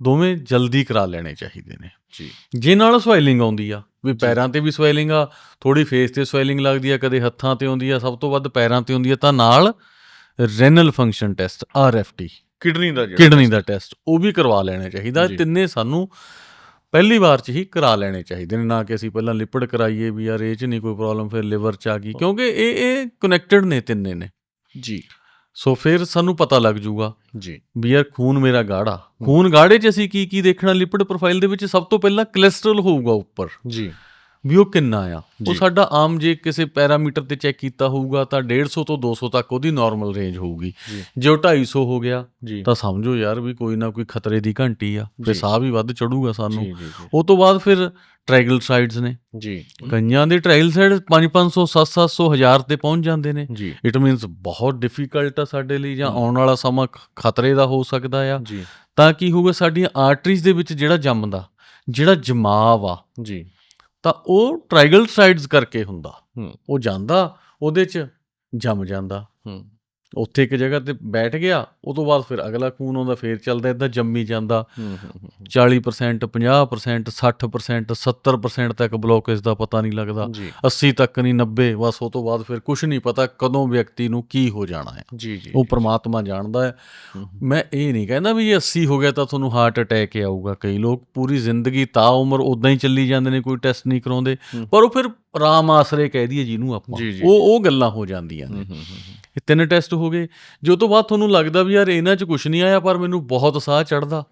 ਦੋਵੇਂ ਜਲਦੀ ਕਰਾ ਲੈਣੇ ਚਾਹੀਦੇ ਨੇ। ਜੀ। ਜੇ ਨਾਲ ਸਵੈਲਿੰਗ ਆਉਂਦੀ ਆ ਵੀ ਪੈਰਾਂ ਤੇ ਵੀ ਸਵੈਲਿੰਗ ਆ ਥੋੜੀ ਫੇਸ ਤੇ ਸਵੈਲਿੰਗ ਲੱਗਦੀ ਆ ਕਦੇ ਹੱਥਾਂ ਤੇ ਆਉਂਦੀ ਆ ਸਭ ਤੋਂ ਵੱਧ ਪੈਰਾਂ ਤੇ ਆਉਂਦੀ ਆ ਤਾਂ ਨਾਲ renal function test RFT kidney ਦਾ ਜਿਹੜਾ ਕਿਡਨੀ ਦਾ ਟੈਸਟ ਉਹ ਵੀ ਕਰਵਾ ਲੈਣਾ ਚਾਹੀਦਾ। ਤਿੰਨੇ ਸਾਨੂੰ ਪਹਿਲੀ ਵਾਰ 'ਚ ਹੀ ਕਰਾ ਲੈਣੇ ਚਾਹੀਦੇ ਨੇ ਨਾ ਕਿ ਅਸੀਂ ਪਹਿਲਾਂ ਲਿਪਿਡ ਕਰਾਈਏ ਵੀ ਯਾਰ ਇਹ 'ਚ ਨਹੀਂ ਕੋਈ ਪ੍ਰੋਬਲਮ ਫਿਰ ਲਿਵਰ 'ਚ ਆ ਗਈ ਕਿਉਂਕਿ ਇਹ ਇਹ ਕਨੈਕਟਡ ਨੇ ਤਿੰਨੇ ਨੇ। ਜੀ। ਸੋ ਫਿਰ ਸਾਨੂੰ ਪਤਾ ਲੱਗ ਜੂਗਾ ਜੀ। ਵੀ ਯਾਰ ਖੂਨ ਮੇਰਾ ਗਾੜਾ। ਖੂਨ ਗਾੜੇ 'ਚ ਅਸੀਂ ਕੀ ਕੀ ਦੇਖਣਾ? ਲਿਪਿਡ ਪ੍ਰੋਫਾਈਲ ਦੇ ਵਿੱਚ ਸਭ ਤੋਂ ਪਹਿਲਾਂ ਕੋਲੇਸਟ੍ਰੋਲ ਹੋਊਗਾ ਉੱਪਰ। ਜੀ। ਵੀ ਉਹ ਕਿੰਨਾ ਆ। ਉਹ ਸਾਡਾ ਆਮ ਜੇ ਕਿਸੇ ਪੈਰਾਮੀਟਰ ਤੇ ਚੈੱਕ ਕੀਤਾ ਹੋਊਗਾ ਤਾਂ 150 ਤੋਂ 200 ਤੱਕ ਉਹਦੀ ਨਾਰਮਲ ਰੇਂਜ ਹੋਊਗੀ। ਜੀ। ਜੇ ਉਹ 250 ਹੋ ਗਿਆ ਤਾਂ ਸਮਝੋ ਯਾਰ ਵੀ ਕੋਈ ਨਾ ਕੋਈ ਖਤਰੇ ਦੀ ਘੰਟੀ ਆ। ਫਿਰ। ਸਾਹ ਵੀ ਵੱਧ ਚੜੂਗਾ ਸਾਨੂੰ। ਉਹ ਤੋਂ ਬਾਅਦ ਫਿਰ ਟ੍ਰਾਈਗਲਸਾਈਡਸ ਨੇ। ਜੀ। ਕਈਆਂ ਦੇ ਟ੍ਰਾਈਗਲਸਾਈਡ 5-500 7-700 1000 ਤੇ ਪਹੁੰਚ ਜਾਂਦੇ ਨੇ। ਇਟ ਮੀਨਸ ਬਹੁਤ ਡਿਫਿਕਲਟ ਆ ਸਾਡੇ ਲਈ ਜਾਂ। ਆਉਣ ਵਾਲਾ ਸਮਾਂ ਖਤਰੇ ਦਾ ਹੋ ਸਕਦਾ ਆ। ਤਾਂ ਕੀ ਹੋਊਗਾ ਸਾਡੀਆਂ ਆਰਟਰੀਜ਼ ਦੇ ਵਿੱਚ ਜਿਹੜਾ ਜੰਮਦਾ ਜਿਹੜਾ ਜਮਾਵ ਆ ਜੀ। ਤਾਂ ਉਹ ਟ੍ਰਾਈਗਲਸਾਈਡਸ ਕਰਕੇ ਹੁੰਦਾ। ਉਹ ਜਾਂਦਾ ਉਹਦੇ 'ਚ ਜੰਮ ਜਾਂਦਾ। ਹੂੰ। ਉੱਥੇ ਇੱਕ ਜਗ੍ਹਾ ਤੇ ਬੈਠ ਗਿਆ ਉਹ ਤੋਂ ਬਾਅਦ ਫਿਰ ਅਗਲਾ ਖੂਨ ਆਉਂਦਾ ਫੇਰ ਚੱਲਦਾ ਇਦਾਂ ਜੰਮੀ ਜਾਂਦਾ। ਹੂੰ ਹੂੰ 40% 50% 60% 70% ਤੱਕ ਬਲੋਕੇਜ ਦਾ ਪਤਾ ਨਹੀਂ ਲੱਗਦਾ। ਜੀ। 80 ਤੱਕ ਨਹੀਂ 90 ਬਸ ਉਹ ਤੋਂ ਬਾਅਦ ਫਿਰ ਕੁਝ ਨਹੀਂ ਪਤਾ ਕਦੋਂ ਵਿਅਕਤੀ ਨੂੰ ਕੀ ਹੋ ਜਾਣਾ ਹੈ। ਜੀ ਜੀ ਉਹ ਪ੍ਰਮਾਤਮਾ ਜਾਣਦਾ ਹੈ। ਮੈਂ ਇਹ ਨਹੀਂ ਕਹਿੰਦਾ ਵੀ ਜੇ 80 ਹੋ ਗਿਆ ਤਾਂ ਤੁਹਾਨੂੰ ਹਾਰਟ ਅਟੈਕ ਹੀ ਆਊਗਾ। ਕਈ ਲੋਕ ਪੂਰੀ ਜ਼ਿੰਦਗੀ ਤਾਂ ਉਮਰ ਉਦਾਂ ਹੀ ਚੱਲੀ ਜਾਂਦੇ ਨੇ ਕੋਈ ਟੈਸਟ ਨਹੀਂ ਕਰਾਉਂਦੇ। ਪਰ ਉਹ ਫਿਰ ਆਰਾਮ ਆਸਰੇ ਕਹਿ ਦਈਏ ਜਿਹਨੂੰ ਆਪਾਂ। ਉਹ ਉਹ ਗੱਲਾਂ ਹੋ ਜਾਂਦੀਆਂ ਨੇ। ਇਹ ਤਿੰਨ ਟੈਸਟ ਹੋ ਗਏ। ਜੋ ਤੋਂ ਬਾਅਦ ਤੁਹਾਨੂੰ ਲੱਗਦਾ ਵੀ ਯਾਰ ਇਹਨਾਂ 'ਚ ਕੁਝ ਨਹੀਂ ਆਇਆ ਪਰ ਮੈਨੂੰ ਬਹੁਤ ਸਾਹ ਚੜਦਾ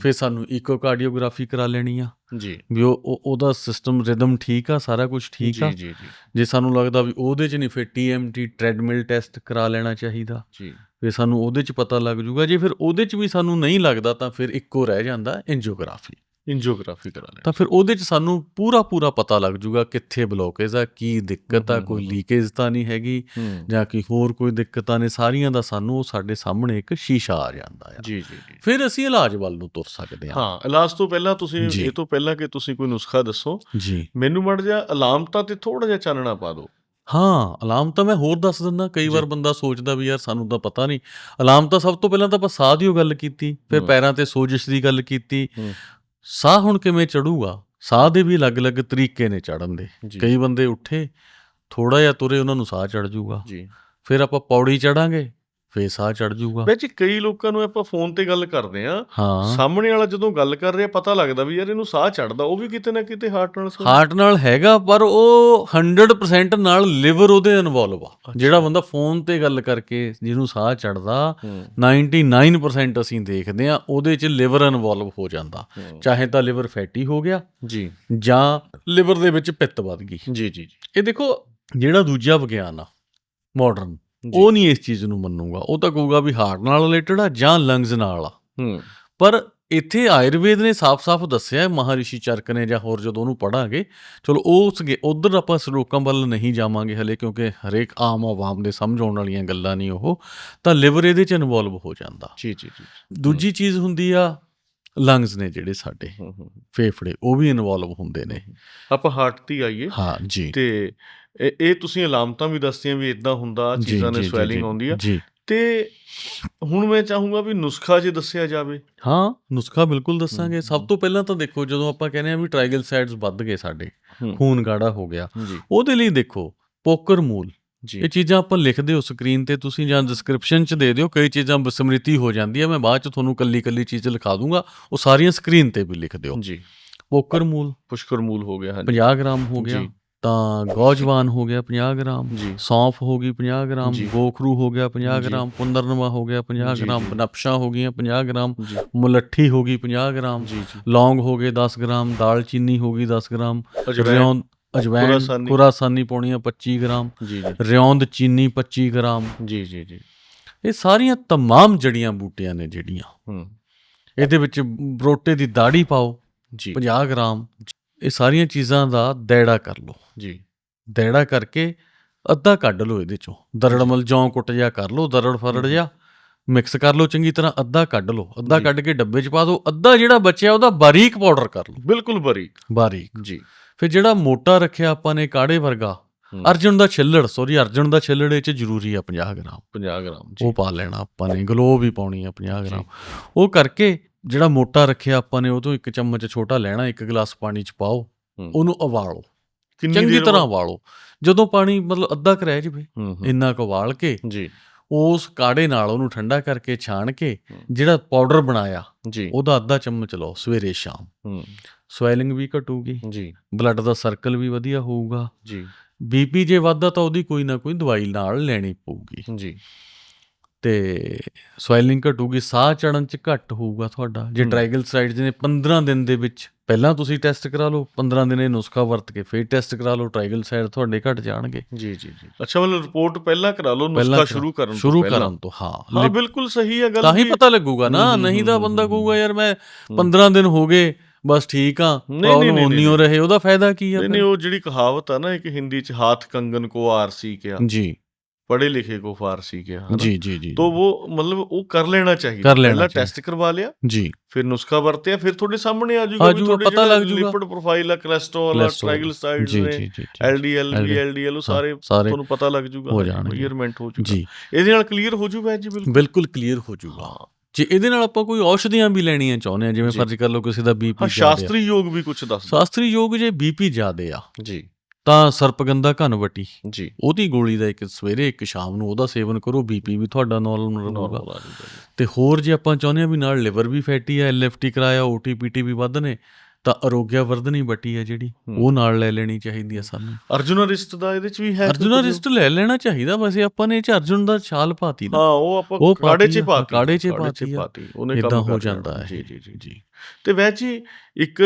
ਫਿਰ ਸਾਨੂੰ ਇਕੋਕਾਰਡੀਓਗ੍ਰਾਫੀ ਕਰਾ ਲੈਣੀ ਆ। ਜੀ। ਵੀ ਉਹ ਉਹ- ਉਹਦਾ ਸਿਸਟਮ ਰਿਦਮ ਠੀਕ ਆ ਸਾਰਾ ਕੁਝ ਠੀਕ ਆ। ਜੀ ਜੀ ਜੀ। ਜੇ ਸਾਨੂੰ ਲੱਗਦਾ ਵੀ ਉਹਦੇ 'ਚ ਨਹੀਂ ਫਿਰ ਟੀਐਮਟੀ ਟ੍ਰੈਡਮਿਲ ਟੈਸਟ ਕਰਾ ਲੈਣਾ ਚਾਹੀਦਾ। ਜੀ। ਫਿਰ ਸਾਨੂੰ ਉਹਦੇ 'ਚ ਪਤਾ ਲੱਗ ਜੂਗਾ। ਜੇ ਫਿਰ ਉਹਦੇ 'ਚ ਵੀ ਸਾਨੂੰ ਨਹੀਂ ਲੱਗਦਾ ਤਾਂ ਫਿਰ ਇੱਕੋ ਰਹਿ ਜਾਂਦਾ ਐਂਜੀਓਗ੍ਰਾਫੀ। ਇੰਜੀਓਗ੍ਰਾਫੀ ਕਰਾ ਲੈ ਤਾਂ ਫਿਰ ਉਹਦੇ 'ਚ ਸਾਨੂੰ ਪੂਰਾ ਪੂਰਾ ਪਤਾ ਲੱਗ ਜੂਗਾ ਕਿੱਥੇ ਬਲੋਕੇਜ ਆ ਕੀ ਦਿੱਕਤ ਆ ਕੋਈ। ਲੀਕੇਜ ਤਾਂ ਨਹੀਂ ਹੈਗੀ ਜਾਂ ਕਿ ਹੋਰ ਕੋਈ ਦਿੱਕਤਾਂ ਨੇ ਸਾਰੀਆਂ ਦਾ ਸਾਨੂੰ ਉਹ ਸਾਡੇ ਸਾਹਮਣੇ ਇੱਕ ਸ਼ੀਸ਼ਾ ਆ ਜਾਂਦਾ ਆ ਜੀ ਜੀ ਫਿਰ ਅਸੀਂ ਇਲਾਜ ਵੱਲ ਨੂੰ ਤੁਰ ਸਕਦੇ ਹਾਂ ਹਾਂ ਇਲਾਜ ਤੋਂ ਪਹਿਲਾਂ ਤੁਸੀਂ। ਇਹ ਤੋਂ ਪਹਿਲਾਂ ਕਿ ਤੁਸੀਂ ਕੋਈ ਨੁਸਖਾ ਦੱਸੋ ਜੀ ਮੈਨੂੰ ਮੜ ਜਾ ਅਲਾਮਤਾਂ ਤੇ ਥੋੜਾ ਜਿਹਾ ਚਾਨਣਾ ਪਾ ਦਿਓ ਹਾਂ ਅਲਾਮ ਤਾਂ ਮੈਂ ਹੋਰ ਦੱਸ ਦਿੰਦਾ ਕਈ ਵਾਰ। ਬੰਦਾ ਸੋਚਦਾ ਵੀ ਯਾਰ ਸਾਨੂੰ ਤਾਂ ਪਤਾ ਨਹੀਂ ਅਲਾਮ ਤਾਂ ਸਭ ਤੋਂ ਪਹਿਲਾਂ ਤਾਂ ਆਪਾਂ ਸਾਹ ਦੀ ਗੱਲ ਕੀਤੀ ਫਿਰ। ਪੈਰਾਂ ਤੇ ਸੋਜਸ਼ ਦੀ ਗੱਲ ਕੀਤੀ। ਸਾਹ ਹੁਣ ਕਿਵੇਂ ਚੜੂਗਾ? ਸਾਹ ਦੇ ਵੀ ਅਲੱਗ-ਅਲੱਗ ਤਰੀਕੇ ਨੇ ਚੜਨ ਦੇ। ਕਈ ਬੰਦੇ ਉੱਠੇ ਥੋੜਾ ਜਿਹਾ ਤੁਰੇ ਉਹਨਾਂ ਨੂੰ ਸਾਹ ਚੜ ਜੂਗਾ ਜੀ। ਫਿਰ ਆਪਾਂ ਪੌੜੀ ਚੜਾਂਗੇ ਫੇਰ ਸਾਹ ਚੜ ਜੂਗਾ। ਵਿੱਚ ਕਈ ਲੋਕਾਂ ਨੂੰ ਆਪਾਂ ਫੋਨ ਤੇ ਗੱਲ ਕਰਦੇ ਆ। ਸਾਹਮਣੇ ਵਾਲਾ ਜਦੋਂ ਗੱਲ ਕਰ ਰਿਹਾ ਪਤਾ ਲੱਗਦਾ ਵੀ ਯਾਰ ਇਹਨੂੰ ਸਾਹ ਚੜਦਾ ਉਹ ਵੀ ਕਿਤੇ ਨਾ ਕਿਤੇ ਹਾਰਟ ਨਾਲ ਹਾਰਟ ਨਾਲ ਹੈਗਾ ਪਰ ਉਹ 100% ਨਾਲ ਲਿਵਰ ਉਹਦੇ ਇਨਵੋਲਵ ਆ। ਜਿਹੜਾ ਬੰਦਾ ਫੋਨ ਤੇ ਗੱਲ ਕਰਕੇ ਜਿਹਨੂੰ ਸਾਹ ਚੜਦਾ ਹੂੰ। 99% ਅਸੀਂ ਦੇਖਦੇ ਆ ਉਹਦੇ 'ਚ ਲਿਵਰ ਇਨਵੋਲਵ ਹੋ ਜਾਂਦਾ। ਚਾਹੇ ਤਾਂ ਲਿਵਰ ਫੈਟੀ ਹੋ ਗਿਆ ਜੀ। ਜਾਂ ਲਿਵਰ ਦੇ ਵਿੱਚ ਪਿੱਤ ਵੱਧ ਗਈ। ਜੀ ਜੀ ਇਹ ਦੇਖੋ ਜਿਹੜਾ ਦੂਜਾ ਵਿਗਿਆਨ ਆ ਮਾਡਰਨ। ਉਹ ਨਹੀਂ ਇਸ ਚੀਜ਼ ਨੂੰ ਮੰਨੂਗਾ। ਉਹ ਤਾਂ ਕਹੂਗਾ ਵੀ ਹਾਰਟ ਨਾਲ ਰਿਲੇਟਡ ਆ ਜਾਂ ਲੰਗਸ ਨਾਲ ਆ। ਹੂੰ। ਪਰ ਇੱਥੇ ਆਯੁਰਵੇਦ ਨੇ ਸਾਫ਼-ਸਾਫ਼ ਦੱਸਿਆ ਹੈ, ਮਹਾਰਿਸ਼ੀ ਚਰਕ ਨੇ ਜਾਂ ਹੋਰ ਜਦੋਂ ਉਹਨੂੰ ਪੜਾਂਗੇ ਚਲੋ ਉਸ ਉਧਰ ਆਪਾਂ ਸ਼ਲੋਕਾਂ ਵੱਲ ਨਹੀਂ ਜਾਵਾਂਗੇ ਹਲੇ ਕਿਉਂਕਿ ਹਰੇਕ ਆਮ ਆਵਾਮ ਦੇ ਸਮਝ ਆਉਣ ਵਾਲੀਆਂ ਗੱਲਾਂ ਨਹੀਂ ਉਹ ਤਾਂ ਲਿਵਰ ਇਹਦੇ ਚ ਇਨਵੋਲਵ ਹੋ ਜਾਂਦਾ। ਜੀ ਜੀ ਜੀ। ਦੂਜੀ ਚੀਜ਼ ਹੁੰਦੀ ਆ ਲੰਗਸ ਨੇ ਜਿਹੜੇ ਸਾਡੇ ਫੇਫੜੇ ਉਹ ਵੀ ਇਨਵੋਲਵ ਹੁੰਦੇ ਨੇ। ਆਪਾਂ ਹਾਰਟ ਹੀ ਆਈਏ। ਹਾਂ ਜੀ। ਤੇ ਇਹ ਤੁਸੀਂ ਅਲਾਮਤਾਂ ਵੀ ਦੱਸਤੀਆਂ ਵੀ ਇਦਾਂ ਹੁੰਦਾ ਚੀਜ਼ਾਂ ਨੇ ਸਵੈਲਿੰਗ ਆਉਂਦੀ ਆ। ਤੇ ਹੁਣ ਮੈਂ ਚਾਹੂੰਗਾ ਵੀ ਨੁਸਖਾ ਜੇ ਦੱਸਿਆ ਜਾਵੇ। ਹਾਂ ਨੁਸਖਾ ਬਿਲਕੁਲ ਦੱਸਾਂਗੇ। ਸਭ ਤੋਂ ਪਹਿਲਾਂ ਤਾਂ ਦੇਖੋ ਜਦੋਂ ਆਪਾਂ ਕਹਿੰਦੇ ਆ ਵੀ ਟ੍ਰਾਈਗਲਸਾਈਡਸ ਵੱਧ ਗਏ ਸਾਡੇ ਖੂਨ ਗਾੜਾ ਹੋ ਗਿਆ ਉਹਦੇ ਲਈ ਦੇਖੋ ਪੋਕਰ ਮੂਲ ਇਹ ਚੀਜ਼ਾਂ ਆਪਾਂ ਲਿਖਦੇ ਹੋ ਸਕਰੀਨ ਤੇ ਤੁਸੀਂ ਜਾਂ ਡਿਸਕ੍ਰਿਪਸ਼ਨ ਚ ਦੇ ਦਿਓ ਕਈ ਚੀਜ਼ਾਂ ਬਸਮ੍ਰਿਤੀ ਹੋ ਜਾਂਦੀ ਹੈ ਮੈਂ ਬਾਅਦ ਚ ਤੁਹਾਨੂੰ ਕੱਲੀ ਕੱਲੀ ਚੀਜ਼ ਲਿਖਾ ਦੂੰਗਾ ਉਹ ਸਾਰੀਆਂ ਸਕਰੀਨ ਤੇ ਵੀ ਲਿਖ ਦਿਓ। ਜੀ। ਪੋਕਰ ਮੂਲ ਪੁਸ਼ਕਰ ਮੂਲ ਹੋ ਗਿਆ ਹਾਂਜੀ। 50 ਗ੍ਰਾਮ ਹੋ ਗਿਆ। ਜੀ। ਤਾਂ ਗੌਜਵਾਨ ਹੋ ਗਿਆ 50 ਗ੍ਰਾਮ ਸੌਂਫ ਹੋ ਗਈ 50 ਗ੍ਰਾਮ। ਗੋਖਰੂ ਹੋ ਗਿਆ 50 ਜੀ। ਗ੍ਰਾਮ ਪੁੰਦਰਨਵਾ ਹੋ ਗਿਆ 50 ਜੀ, ਗ੍ਰਾਮ। ਬਨਪਸ਼ਾਂ ਹੋ ਗਈਆਂ 50 ਗ੍ਰਾਮ ਮੁਲੱਠੀ ਹੋ ਗਈ 50 ਗ੍ਰਾਮ ਲੌਂਗ ਹੋ ਗਏ 10 ਗ੍ਰਾਮ ਦਾਲਚੀਨੀ ਹੋ ਗਈ 10 ਗ੍ਰਾਮ ਅਜਵਾਇਣ ਰਿਉਂ ਅਜਵਾਇਣ ਖੁਰਾਸਾਨੀ। ਖੁਰਾਸਾਨੀ ਪਾਉਣੀ ਆ 25 ਗ੍ਰਾਮ ਰਿਉਂਦ ਚੀਨੀ 25 ਗ੍ਰਾਮ। ਜੀ ਜੀ ਜੀ। ਇਹ ਸਾਰੀਆਂ ਤਮਾਮ ਜੜੀਆਂ ਬੂਟੀਆਂ ਨੇ ਜਿਹੜੀਆਂ। ਹੂੰ। ਇਹਦੇ ਵਿੱਚ ਬਰੋਟੇ ਦੀ ਦਾੜੀ ਪਾਓ ਜੀ। 50 ਗ੍ਰਾਮ ਇਹ ਸਾਰੀਆਂ ਚੀਜ਼ਾਂ ਦਾ ਦੈੜਾ ਕਰ ਲਓ। ਜੀ। ਦੈੜਾ ਕਰਕੇ ਅੱਧਾ ਕੱਢ ਲਓ ਇਹਦੇ ਚੋਂ। ਦਰੜਮਲ ਜੌਂ ਕੁੱਟ ਜਾ ਕਰ ਲਓ ਦਰੜ ਫਰੜ ਜਾ ਮਿਕਸ ਕਰ ਲਓ ਚੰਗੀ ਤਰ੍ਹਾਂ ਅੱਧਾ ਕੱਢ ਲਓ। ਅੱਧਾ। ਕੱਢ ਕੇ ਡੱਬੇ 'ਚ ਪਾ ਦਿਓ ਅੱਧਾ ਜਿਹੜਾ ਬਚਿਆ ਉਹਦਾ ਬਾਰੀਕ ਪਾਊਡਰ ਕਰ ਲਓ। ਬਿਲਕੁਲ ਬਰੀਕ। ਬਾਰੀਕ। ਜੀ। ਫਿਰ ਜਿਹੜਾ ਮੋਟਾ ਰੱਖਿਆ ਆਪਾਂ ਨੇ ਕਾੜੇ ਵਰਗਾ। ਅਰਜਨ ਦਾ ਛਿੱਲੜ ਸੌਰੀ ਅਰਜਨ ਦਾ ਛਿੱਲੜ ਇਹ 'ਚ ਜ਼ਰੂਰੀ ਆ 50 ਗ੍ਰਾਮ। 50 ਗ੍ਰਾਮ ਜੀ। ਉਹ ਪਾ ਲੈਣਾ ਆਪਾਂ ਨੇ ਗਲੋ ਵੀ ਪਾਉਣੀ ਆ 50 ਗ੍ਰਾਮ। ਉਹ ਕਰਕੇ ਜਿਹੜਾ ਮੋਟਾ ਰੱਖਿਆ ਆਪਾਂ ਨੇ ਉਹ ਤੋਂ ਇੱਕ ਚਮਚ ਛੋਟਾ ਲੈਣਾ ਇੱਕ ਗਲਾਸ ਪਾਣੀ 'ਚ ਪਾਓ। ਉਹਨੂੰ ਉਬਾਲੋ। ਚੰਗੀ ਤਰ੍ਹਾਂ? ਉਬਾਲੋ। ਜਦੋਂ ਪਾਣੀ ਮਤਲਬ ਅੱਧਾ ਕੁ ਰਹਿ ਜਵੇ। ਇੰਨਾ ਕੁ ਉਬਾਲ ਕੇ ਜੀ। ਉਸ ਕਾੜੇ ਨਾਲ ਉਹਨੂੰ ਠੰਡਾ ਕਰਕੇ ਛਾਣ ਕੇ। ਜਿਹੜਾ ਪਾਊਡਰ ਬਣਾਇਆ ਜੀ। ਉਹਦਾ ਅੱਧਾ ਚਮਚ ਲਓ ਸਵੇਰੇ ਸ਼ਾਮ। ਹੂੰ। ਸਵੈਲਿੰਗ ਵੀ ਘਟੂਗੀ ਜੀ। ਬਲੱਡ ਦਾ ਸਰਕਲ ਵੀ ਵਧੀਆ ਹੋਊਗਾ। ਜੀ। ਬੀਪੀ ਜੇ ਵੱਧਦਾ ਤਾਂ ਉਹਦੀ ਕੋਈ ਨਾ ਕੋਈ ਦਵਾਈ ਨਾਲ ਲੈਣੀ ਪਊਗੀ। ਜੀ। ਤੇ ਸਵੈਲਿੰਗ ਘਟੂਗੀ ਸਾਹ ਚੜਨ ਚ ਘੱਟ ਹੋਊਗਾ ਤੁਹਾਡਾ ਜੇ ਹੂੰ। ਟ੍ਰਾਈਗਲਸਾਈਡਸ ਨੇ 15 ਦਿਨ ਦੇ ਵਿੱਚ ਪਹਿਲਾਂ ਤੁਸੀਂ ਟੈਸਟ ਕਰਾ ਲਓ 15 ਦਿਨ ਇਹ ਨੁਸਖਾ ਵਰਤ ਕੇ ਫਿਰ ਟੈਸਟ ਕਰਾ ਲਓ ਟ੍ਰਾਈਗਲਸਾਈਡ ਤੁਹਾਡੇ ਘਟ ਜਾਣਗੇ ਜੀ ਜੀ ਜੀ ਅੱਛਾ ਮਤਲਬ ਰਿਪੋਰਟ ਪਹਿਲਾਂ ਕਰਾ ਲਓ ਨੁਸਖਾ ਸ਼ੁਰੂ ਕਰਨ ਤੋਂ ਸ਼ੁਰੂ। ਕਰਨ ਤੋਂ ਹਾਂ ਹਾਂ ਬਿਲਕੁਲ ਸਹੀ ਹੈ ਗੱਲ ਤਾਂ ਹੀ ਪਤਾ ਲੱਗੂਗਾ ਨਾ ਨਹੀਂ ਤਾਂ ਬੰਦਾ ਕਹੂਗਾ ਯਾਰ ਮੈਂ ਹੂੰ। 15 ਦਿਨ ਹੋ ਗਏ ਬਸ ਠੀਕ ਆ ਨਹੀਂ, ਪ੍ਰੋਬਲਮ ਨਹੀਂ, ਹੋ ਰਹੇ ਉਹਦਾ ਫਾਇਦਾ ਕੀ ਆ ਨਹੀਂ ਨਹੀਂ ਉਹ ਜਿਹੜੀ ਕਹਾਵਤ ਆ ਨਾ ਇੱਕ ਹਿੰਦੀ ਚ ਹਾਥ ਕੰਗਨ ਕੋ ਆਰਸੀ ਕਿਹਾ ਫਿਰ? ਜੀ ਪੜ੍ਹੇ ਲਿਖੇ ਕੋ ਫਾਰਸੀ ਕਿਹਾ ਹਨਾ? ਜੀ ਜੀ ਜੀ तो वो मतलब वो कर लेना चाहिए कर लेना पहला चाहिए। टेस्ट करवा लिया ਜੀ फिर नुस्खा बरतिया फिर थोड़े सामने आ आ जाऊगा भी जाऊगा, थोड़े पता ਜਿਹੜਾ लग जाऊगा। लिपिड प्रोफाइल है कोलेस्ट्रॉल है Cholesterol, ट्राइग्लिसराइड्स ਜੀ ने ਜੀ ਜੀ एलडीएल LDL, ਵੀਐਲਡੀਐਲ ਉਹ ਸਾਰੇ ਸਾਰੇ ਤੁਹਾਨੂੰ ਪਤਾ ਲੱਗ ਜਾਊਗਾ ਹੋ ਜਾਣਗੇ। ਕਲੀਅਰਮੈਂਟ ਹੋ ਜਾਊਗਾ ਜੀ ਇਹਦੇ ਨਾਲ ਕਲੀਅਰ ਹੋ ਜਾਊਗਾ ਜੀ ਬਿਲਕੁਲ ਬਿਲਕੁਲ ਕਲੀਅਰ ਹੋ ਜਾਊਗਾ ਹਾਂ ਜੇ ਇਹਦੇ ਨਾਲ ਆਪਾਂ ਕੋਈ ਔਸ਼ਧੀਆਂ ਵੀ ਲੈਣੀਆਂ ਚਾਹੁੰਦੇ ਆ ਜਿਵੇਂ ਜੀ। ਫਰਜ਼ ਕਰ ਲਓ ਕਿਸੇ ਦਾ ਬੀਪੀ ਹਾਂ ਸ਼ਾਸਤਰੀ ਯੋਗ ਵੀ ਕੁਝ ਦੱਸ ਦਿਓ। ਸ਼ਾਸਤਰੀ ਯੋਗ ਜੇ ਬੀਪੀ ਜ਼ਿਆਦੇ ਆ ਜੀ ਤਾਂ ਸਰਪਗੰਧਾ ਘਨਵਟੀ ਜੀ। ਉਹਦੀ ਗੋਲੀ ਦਾ ਇੱਕ ਸਵੇਰੇ ਇੱਕ ਸ਼ਾਮ ਨੂੰ ਉਹਦਾ ਸੇਵਨ ਕਰੋ ਬੀਪੀ ਵੀ ਤੁਹਾਡਾ ਨਾਰਮਲ ਰਹੂਗਾ। ਤੇ ਹੋਰ ਜੇ ਆਪਾਂ ਚਾਹੁੰਦੇ ਆ ਵੀ ਨਾਲ ਲਿਵਰ ਵੀ ਫੈਟੀ ਆ ਐਲਐਫਟੀ ਕਰਾਇਆ ਓਟੀਪੀਟੀ ਵੀ ਵੱਧ ਨੇ ਤਾਂ ਅਰੋਗਿਆ ਵਰਧਨੀ ਬੱਟੀ ਆ ਜਿਹੜੀ। ਉਹ ਨਾਲ ਲੈ ਲੈਣੀ ਚਾਹੀਦੀ ਆ ਸਾਨੂੰ। ਅਰਜੁਨਾ ਰਿਸ਼ਤ ਦਾ ਇਹਦੇ ਚ ਵੀ ਹੈ ਅਰਜੁਨਾ ਰਿਸਟ ਲੈ ਲੈਣਾ ਚਾਹੀਦਾ ਵੈਸੇ ਆਪਾਂ ਨੇ ਇਹ 'ਚ ਅਰਜੁਨ ਦਾ ਛਾਲ ਪਾਤੀ ਨਾ। ਹਾਂ ਉਹ ਆਪਾਂ ਕਾੜੇ ਚ ਪਾਤੀ ਕਾੜੇ 'ਚ ਪਾਤੀ। ਉਹਨੇ ਕੰਮ ਹੋ ਜਾਂਦਾ। ਹੈ। ਜੀ ਜੀ ਜੀ ਜੀ। ਤੇ ਵੈਸੇ ਜੀ ਇੱਕ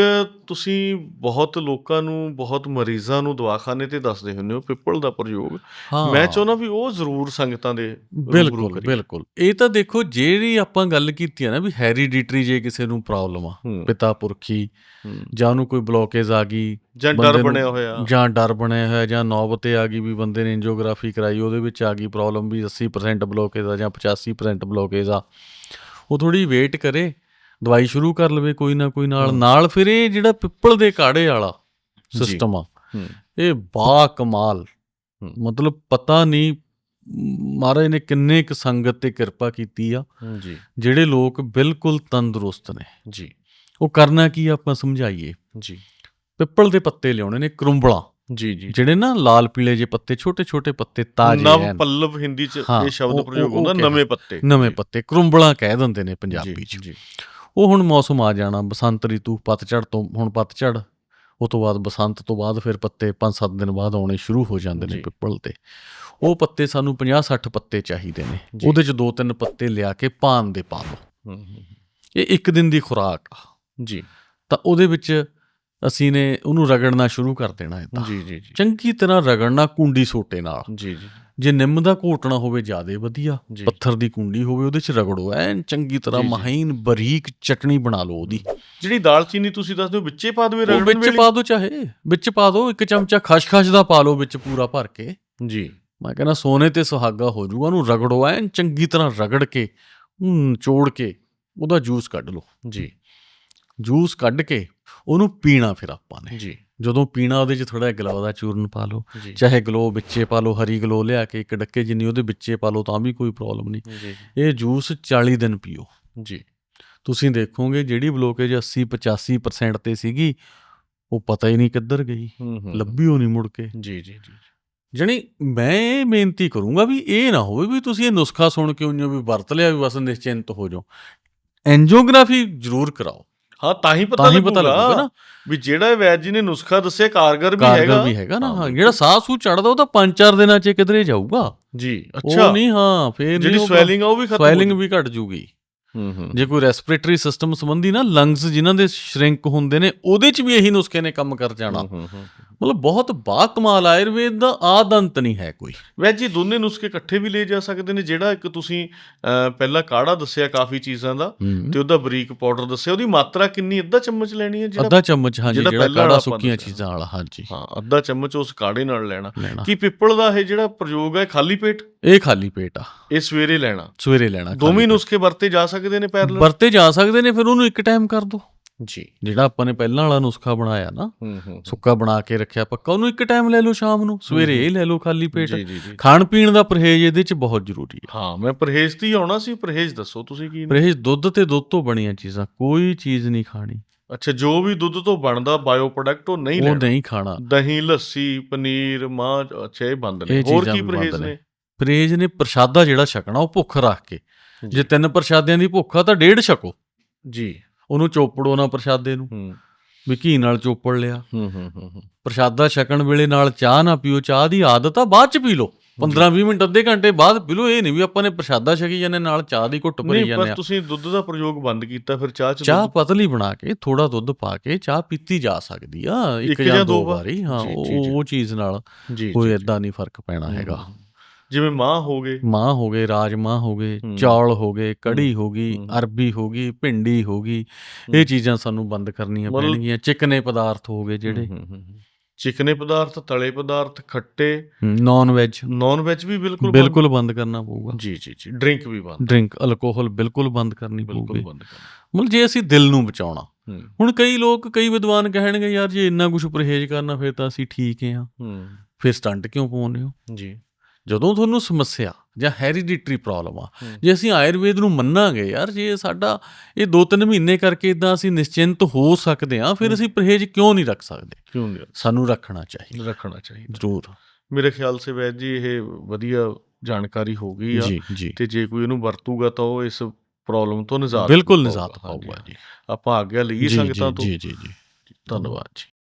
ਤੁਸੀਂ ਬਹੁਤ ਲੋਕਾਂ ਨੂੰ ਬਹੁਤ ਮਰੀਜ਼ਾਂ ਨੂੰ ਦਵਾਖਾਨੇ ਤੇ ਦੱਸਦੇ ਹੁੰਦੇ ਹੋ ਪਿੱਪਲ ਦਾ ਪ੍ਰਯੋਗ। ਹਾਂ। ਮੈਂ ਚਾਹੁੰਦਾ ਵੀ ਉਹ ਜ਼ਰੂਰ ਸੰਗਤਾਂ ਦੇ ਬਿਲਕੁਲ। ਬਿਲਕੁਲ। ਇਹ ਤਾਂ ਦੇਖੋ ਜਿਹੜੀ ਆਪਾਂ ਗੱਲ ਕੀਤੀ ਆ ਨਾ ਵੀ ਹੈਰੀਡਿਟਰੀ ਜੇ ਕਿਸੇ ਨੂੰ ਪ੍ਰੋਬਲਮ ਆ ਹੂੰ, ਪਿਤਾ ਪੁਰਖੀ ਹੂੰ। ਜਾਂ ਉਹਨੂੰ ਕੋਈ ਬਲੋਕੇਜ ਆ ਗਈ ਜਾਂ ਡਰ ਬਣਿਆ ਹੋਇਆ। ਜਾਂ ਡਰ ਬਣਿਆ ਹੋਇਆ ਜਾਂ ਨੌਬਤ ਆ ਗਈ ਵੀ ਬੰਦੇ ਨੇ ਐਂਜੀਓਗ੍ਰਾਫੀ ਕਰਾਈ ਉਹਦੇ ਵਿੱਚ ਆ ਗਈ ਪ੍ਰੋਬਲਮ ਵੀ 80% ਬਲੋਕੇਜ ਆ ਜਾਂ 85% ਬਲੋਕੇਜ ਆ। ਉਹ ਥੋੜੀ ਵੇਟ ਕਰੇ ਦਵਾਈ ਸ਼ੁਰੂ ਕਰ ਲਵੇ ਕੋਈ ਨਾ ਕੋਈ ਨਾਲ। ਨਾਲ ਫਿਰ ਇਹ ਜਿਹੜਾ ਪਿੱਪਲ ਦੇ ਕਾੜੇ ਵਾਲਾ। ਸਿਸਟਮ ਆ ਇਹ ਬਾ ਕਮਾਲ। ਮਤਲਬ ਪਤਾ ਨਹੀਂ ਮਹਾਰਾਜ ਨੇ ਕਿੰਨੇ ਕੁ ਸੰਗਤ ਤੇ ਕਿਰਪਾ ਕੀਤੀ ਆ। ਜੀ। ਜਿਹੜੇ ਲੋਕ ਬਿਲਕੁਲ ਤੰਦਰੁਸਤ ਨੇ। ਜੀ। ਉਹ ਕਰਨਾ ਕੀ ਆਪਾਂ ਸਮਝਾਈਏ। ਜੀ। ਪਿੱਪਲ ਦੇ ਪੱਤੇ ਲਿਆਉਣੇ ਨੇ ਕਰੁੰਬਲਾ। ਜੀ ਜੀ। ਜਿਹੜੇ ਨਾ ਲਾਲ ਪੀਲੇ ਜੇ ਪੱਤੇ ਛੋਟੇ ਛੋਟੇ ਪੱਤੇ ਤਾਜ਼ੇ ਨਵ ਐਨ। ਪੱਲਵ ਹਿੰਦੀ ਚ ਇਹ ਸ਼ਬਦ ਪ੍ਰਯੋਗ ਹੁੰਦਾ ਨਵੇਂ ਪੱਤੇ। ਨਵੇਂ ਪੱਤੇ ਕਰੁੰਬਲਾ ਕਹਿ ਦਿੰਦੇ ਨੇ ਪੰਜਾਬੀ ਚ। ਜੀ। ਉਹ ਹੁਣ ਮੌਸਮ ਆ ਜਾਣਾ ਬਸੰਤ ਰਿਤੂ ਪਤਝੜ ਤੋਂ ਹੁਣ ਪਤਝੜ ਉਹ ਤੋਂ ਬਾਅਦ ਬਸੰਤ ਤੋਂ ਬਾਅਦ ਫਿਰ ਪੱਤੇ 5-7 ਦਿਨ ਬਾਅਦ ਆਉਣੇ ਸ਼ੁਰੂ ਹੋ ਜਾਂਦੇ ਨੇ। ਪਿੱਪਲ ਤੇ। ਉਹ ਪੱਤੇ ਸਾਨੂੰ 50-60 ਪੱਤੇ ਚਾਹੀਦੇ ਨੇ। ਉਹਦੇ ਚ ਦੋ ਤਿੰਨ ਪੱਤੇ ਲਿਆ ਕੇ ਪਾਨ ਦੇ ਪਾ ਲਓ ਇਹ ਇੱਕ ਦਿਨ ਦੀ ਖੁਰਾਕ ਆ। ਜੀ। ਤਾਂ ਉਹਦੇ ਵਿੱਚ ਅਸੀਂ ਨੇ ਉਹਨੂੰ ਰਗੜਨਾ ਸ਼ੁਰੂ ਕਰ ਦੇਣਾ ਹੈ ਤਾਂ ਜੀ ਜੀ ਜੀ। ਚੰਗੀ ਤਰ੍ਹਾਂ ਰਗੜਨਾ ਕੁੰਡੀ ਸੋਟੇ ਨਾਲ। ਜੀ ਜੀ। ਜੇ ਨਿੰਮ ਦਾ ਘੋਟਣਾ ਹੋਵੇ ਜਿਆਦੇ ਵਧੀਆ। ਪੱਥਰ ਦੀ ਕੁੰਡੀ ਹੋਵੇ ਉਹਦੇ ਚ ਰਗੜੋ ਐਨ ਚੰਗੀ ਤਰ੍ਹਾਂ। ਮਹੀਨ ਬਰੀਕ ਚਟਣੀ ਬਣਾ ਲਓ ਉਹਦੀ। ਜਿਹੜੀ ਦਾਲਚੀਨੀ ਤੁਸੀਂ ਦੱਸਦੇ ਹੋ ਵਿੱਚੇ ਪਾ ਉਹ ਰਗੜਨ ਵਿੱਚ ਪਾ ਦਿਓ ਚਾਹੇ ਵਿੱਚ ਪਾ ਦਿਓ ਇੱਕ ਚਮਚਾ ਖਸ਼ਖਸ਼ ਦਾ ਪਾ ਲਓ ਵਿੱਚ ਪੂਰਾ ਭਰ ਕੇ। ਜੀ। ਮੈਂ ਕਹਿੰਦਾ ਸੋਨੇ ਤੇ ਸੁਹਾਗਾ ਹੋ ਜਾਊਗਾ ਉਹਨੂੰ ਰਗੜੋ ਐਨ ਚੰਗੀ ਤਰ੍ਹਾਂ ਰਗੜ ਕੇ ਨਿਚੋੜ ਕੇ ਉਹਦਾ ਜੂਸ ਕੱਢ ਲਓ। ਜੀ। ਜੂਸ ਕੱਢ ਕੇ ਉਹਨੂੰ ਪੀਣਾ ਫਿਰ ਆਪਾਂ ਨੇ। ਜੀ। ਜਦੋਂ ਪੀਣਾ ਉਹਦੇ 'ਚ ਥੋੜਾ ਗਲੋ ਦਾ ਚੂਰਨ ਪਾ ਲਓ ਚਾਹੇ ਗਲੋ ਵਿੱਚੇ ਪਾ ਲਓ ਹਰੀ ਗਲੋ ਲਿਆ ਕੇ ਇੱਕ ਡੱਕੇ ਜਿੰਨੀ ਉਹਦੇ ਵਿੱਚੇ ਪਾ ਲਓ ਤਾਂ ਵੀ ਕੋਈ ਪ੍ਰੋਬਲਮ ਨਹੀਂ। ਇਹ ਜੂਸ 40 ਦਿਨ ਪੀਓ। ਜੀ। ਤੁਸੀਂ ਦੇਖੋਗੇ ਜਿਹੜੀ ਬਲੋਕੇਜ 80 85% ਤੇ ਸੀਗੀ ਉਹ ਪਤਾ ਹੀ ਨਹੀਂ ਕਿੱਧਰ ਗਈ ਲੱਭੀ ਹੋ ਨਹੀਂ ਮੁੜ ਕੇ। ਜੀ ਜੀ ਜੀ। ਜਣੀ ਮੈਂ ਇਹ ਬੇਨਤੀ ਕਰੂੰਗਾ ਵੀ ਇਹ ਨਾ ਹੋਵੇ ਵੀ ਤੁਸੀਂ ਇਹ ਨੁਸਖਾ ਸੁਣ ਕੇ ਉਹਨੂੰ ਵੀ ਵਰਤ ਲਿਆ ਵੀ ਬਸ ਨਿਸ਼ਚਿੰਤ ਹੋ ਜਾਓ। ਐਂਜੀਓਗ੍ਰਾਫੀ ਜ਼ਰੂਰ ਕਰਾਓ। ਹਾਂ ਤਾਂ ਹੀ ਪਤਾ ਲੱਗੂਗਾ। ਨਾ। ਵੀ ਜਿਹੜਾ ਵੈਦ ਜੀ ਨੇ ਨੁਸਖਾ ਦੱਸਿਆ ਕਾਰਗਰ ਵੀ ਕਾਰਗਰ ਹੈਗਾ। ਵੀ ਹੈਗਾ ਨਾ ਹਾਂ। ਜਿਹੜਾ ਸਾਹ ਸੂ ਚੜਦਾ ਉਹ ਤਾਂ 5-4 ਦਿਨਾਂ 'ਚ ਕਿਧਰੇ ਜਾਊਗਾ। ਜੀ ਉਹ ਅੱਛਾ। ਨਹੀਂ ਹਾਂ ਫੇਰ ਜਿਹੜੀ ਸਵੈਲਿੰਗ ਆ ਉਹ ਵੀ ਖਤਮ ਸਵੈਲਿੰਗ ਵੀ ਘਟ ਜੂਗੀ। ਜੇ ਕੋਈ ਰੈਸਪੀਰੇਟਰੀ ਸਿਸਟਮ ਸੰਬੰਧੀ ਨਾ ਲੰਗਸ ਜਿਨ੍ਹਾਂ ਦੇ ਸ਼੍ਰਿੰਕ ਹੁੰਦੇ ਨੇ ਉਹਦੇ 'ਚ ਵੀ ਇਹੀ ਨੁਸਖੇ ਨੇ ਕੰਮ ਕਰ ਜਾਣਾ। ਹੂੰ, ਹੂੰ, ਹੂੰ। ਮਤਲਬ ਬਹੁਤ ਬਾ ਕਮਾਲ ਆਯੁਰਵੇਦ ਦਾ ਆਦੰਤ ਨਹੀਂ ਹੈ ਕੋਈ। ਵੈਦ ਜੀ ਦੋਨੇ ਨੁਸਖੇ ਇਕੱਠੇ ਵੀ ਲਏ ਜਾ ਸਕਦੇ ਨੇ ਜਿਹੜਾ ਇੱਕ ਤੁਸੀਂ ਪਹਿਲਾਂ ਕਾੜਾ ਦੱਸਿਆ ਕਾਫੀ ਚੀਜ਼ਾਂ ਦਾ ਤੇ ਉਹਦਾ ਬਰੀਕ ਪਾਊਡਰ ਦੱਸਿਆ ਉਹਦੀ ਮਾਤਰਾ ਕਿੰਨੀ ਅੱਧਾ ਚਮਚ ਲੈਣੀ ਹੈ ਜਿਹੜਾ ਅੱਧਾ ਚਮਚ ਹਾਂਜੀ ਜਿਹੜਾ ਕਾੜਾ ਸੁੱਕੀਆਂ। ਚੀਜ਼ਾਂ ਵਾਲਾ ਹਾਂਜੀ। ਹਾਂ ਅੱਧਾ ਚਮਚ ਉਸ ਕਾੜੇ ਨਾਲ ਲੈਣਾ। ਕੀ ਪਿੱਪਲ ਦਾ ਇਹ ਜਿਹੜਾ ਪ੍ਰਯੋਗ ਹੈ ਖਾਲੀ ਪੇਟ? ਇਹ ਖਾਲੀ ਪੇਟ ਆ। ਇਹ ਸਵੇਰੇ ਲੈਣਾ। ਸਵੇਰੇ ਲੈਣਾ ਦੋਵੇਂ। ਨੁਸਖੇ ਵਰਤੇ ਜਾ ਸਕਦੇ ਨੇ ਪੈਰਲਲ ਵਰਤੇ ਜਾ ਸਕਦੇ ਨੇ ਫਿਰ ਉਹਨੂੰ ਇੱਕ ਟਾਈਮ ਕਰ ਦੋ। ਜੀ। ਜਿਹੜਾ ਆਪਾਂ ਨੇ ਪਹਿਲਾਂ ਵਾਲਾ ਨੁਸਖਾ ਬਣਾਇਆ ਨਾ ਸੁੱਕਾ ਬਣਾ ਕੇ ਰੱਖਿਆ ਪੱਕਾ ਉਹਨੂੰ ਇੱਕ ਟਾਈਮ ਲੈ ਲਓ ਸ਼ਾਮ ਨੂੰ ਸਵੇਰੇ ਇਹ ਲੈ ਲਓ ਖਾਲੀ ਪੇਟ। ਖਾਣ ਪੀਣ ਦਾ ਪਰਹੇਜ਼ ਇਹਦੇ 'ਚ ਬਹੁਤ ਜ਼ਰੂਰੀ ਹੈ। ਹਾਂ ਮੈਂ ਪਰਹੇਜ਼ ਤੇ ਆਉਣਾ ਸੀ ਪਰਹੇਜ਼ ਦੱਸੋ ਤੁਸੀਂ ਕੀ? ਪਰਹੇਜ਼ ਦੁੱਧ ਤੇ ਦੁੱਧ ਤੋਂ ਬਣੀਆਂ ਚੀਜ਼ਾਂ ਕੋਈ ਚੀਜ਼ ਨਹੀਂ ਖਾਣੀ। ਅੱਛਾ ਜੋ ਵੀ ਦੁੱਧ ਤੋਂ ਬਣਦਾ ਬਾਇਓ ਪ੍ਰੋਡਕਟ ਉਹ ਨਹੀਂ ਉਹ ਲੈਣਾ। ਨਹੀਂ ਖਾਣਾ। ਦਹੀਂ ਲੱਸੀ ਪਨੀਰ ਮਾਂ ਅੱਛਾ ਇਹ ਬੰਦ ਨੇ। ਹੋਰ ਕੀ ਪਰਹੇਜ਼ ਨੇ। ਪਰਹੇਜ਼ ਨੇ ਪ੍ਰਸ਼ਾਦਾ ਜਿਹੜਾ ਛਕਣਾ ਉਹ ਭੁੱਖ ਰੱਖ ਕੇ। ਜੇ ਤਿੰਨ ਪ੍ਰਸ਼ਾਦਿਆਂ ਦੀ ਭੁੱਖ ਆ ਤਾਂ ਡੇਢ ਛਕੋ। ਜੀ। ਉਹਨੂੰ ਚੋਪੜੋ ਨਾ ਪ੍ਰਸ਼ਾਦੇ ਨੂੰ। ਹੂੰ। ਵੀ ਘੀ ਨਾਲ ਚੋਪੜ ਲਿਆ। ਹੂੰ ਹੂੰ ਹੂੰ। ਪ੍ਰਸ਼ਾਦਾ ਛਕਣ ਵੇਲੇ ਨਾਲ ਚਾਹ ਨਾ ਪੀਓ। ਚਾਹ ਦੀ ਆਦਤ ਆ ਬਾਅਦ ਚ ਪੀ ਲਓ। 15-20 ਮਿੰਟ ਅੱਧੇ ਘੰਟੇ ਬਾਅਦ ਪੀ ਲਓ ਇਹ ਨਹੀਂ ਵੀ ਆਪਾਂ ਨੇ ਪ੍ਰਸ਼ਾਦਾ ਛਕੀ ਜਾਂਦੇ ਨਾਲ ਚਾਹ ਦੀ ਘੁੱਟ ਭਰੀ ਨਹੀਂ ਜਾਂਦੇ ਪਰ ਆ। ਤੁਸੀਂ ਦੁੱਧ ਦਾ ਪ੍ਰਯੋਗ ਬੰਦ ਕੀਤਾ ਫਿਰ ਚਾਹ ਚ ਚਾਹ ਪਤਲੀ ਬਣਾ ਕੇ ਥੋੜਾ ਦੁੱਧ ਪਾ ਕੇ ਚਾਹ ਪੀਤੀ ਜਾ ਸਕਦੀ ਆ। ਇੱਕ ਜਾਂ ਦੋ ਵਾਰ। ਹਾਂ ਉਹ ਚੀਜ਼ ਨਾਲ ਕੋਈ ਏਦਾਂ ਨਹੀਂ ਫ਼ਰਕ ਪੈਣਾ ਹੈਗਾ। ਜਿਵੇਂ ਮਾਂ ਹੋ ਗਏ। ਮਾਂ ਹੋ ਗਏ ਰਾਜਮਾਂ ਹੋ ਗਏ। ਚੌਲ ਹੋ ਗਏ ਕੜੀ ਹੋ। ਗਈ। ਅਰਬੀ ਹੋ ਗਈ ਭਿੰਡੀ ਹੋ ਗਈ। ਇਹ ਚੀਜ਼ਾਂ ਸਾਨੂੰ ਬੰਦ ਕਰਨੀਆਂ ਪੈਣਗੀਆਂ। ਚਿਕਨੇ ਪਦਾਰਥ ਹੋ ਗਏ ਜਿਹੜੇ। ਚਿਕਨੇ ਪਦਾਰਥ ਤਲੇ ਪਦਾਰਥ ਖੱਟੇ। ਨਾਨ ਵੈਜ ਨਾਨ ਵੈਜ ਵੀ ਬਿਲਕੁਲ ਬਿਲਕੁਲ ਬੰਦ ਕਰਨਾ ਪਊਗਾ। ਜੀ ਜੀ ਜੀ। ਡਰਿੰਕ ਵੀ ਬੰਦ। ਡਰਿੰਕ ਅਲਕੋਹਲ ਬਿਲਕੁਲ ਬੰਦ ਕਰਨੀ ਬਿਲਕੁਲ ਪਊਗੀ। ਮਤਲਬ ਜੇ ਅਸੀਂ ਦਿਲ ਨੂੰ ਬਚਾਉਣਾ। ਹੁਣ ਕਈ ਲੋਕ ਕਈ ਵਿਦਵਾਨ ਕਹਿਣਗੇ ਯਾਰ ਜੇ ਇੰਨਾ ਕੁਝ ਪਰਹੇਜ਼ ਕਰਨਾ ਫਿਰ ਤਾਂ ਅਸੀਂ ਠੀਕ ਹਾਂ ਹੂੰ। ਫਿਰ ਸਟੰਟ ਕਿਉਂ ਪਾਉਂਦੇ ਹੋ? ਜੀ। ਜਦੋਂ ਤੁਹਾਨੂੰ ਸਮੱਸਿਆ ਜਾਂ ਹੈਰੀਡਿਟਰੀ ਪ੍ਰੋਬਲਮ ਆ। ਜੇ ਅਸੀਂ ਆਯੁਰਵੇਦ ਨੂੰ ਮੰਨਾਂਗੇ ਯਾਰ ਜੇ ਸਾਡਾ ਇਹ 2-3 ਮਹੀਨੇ ਕਰਕੇ ਇਦਾਂ ਅਸੀਂ ਨਿਸ਼ਚਿੰਤ ਹੋ ਸਕਦੇ ਹਾਂ ਫਿਰ। ਅਸੀਂ ਪਰਹੇਜ਼ ਕਿਉਂ ਨਹੀਂ ਰੱਖ ਸਕਦੇ? ਕਿਉਂ ਨਹੀਂ ਸਾਨੂੰ ਰੱਖਣਾ ਚਾਹੀਦਾ। ਰੱਖਣਾ ਚਾਹੀਦਾ। ਜ਼ਰੂਰ। ਮੇਰੇ ਖਿਆਲ ਸੇ ਵੈਦ ਜੀ ਇਹ ਵਧੀਆ ਜਾਣਕਾਰੀ ਹੋ ਗਈ ਆ ਤੇ ਜੇ ਕੋਈ ਇਹਨੂੰ ਵਰਤੂਗਾ ਤਾਂ ਉਹ ਇਸ ਪ੍ਰੋਬਲਮ ਤੋਂ ਨਿਜਾਤ ਬਿਲਕੁਲ। ਨਿਜਾਤ ਪਾਊਗਾ ਜੀ। ਆਪਾਂ ਆਗਿਆ ਲਈ ਜੀ, ਸੰਗਤਾਂ ਤੋਂ। ਜੀ ਜੀ ਜੀ। ਧੰਨਵਾਦ ਜੀ।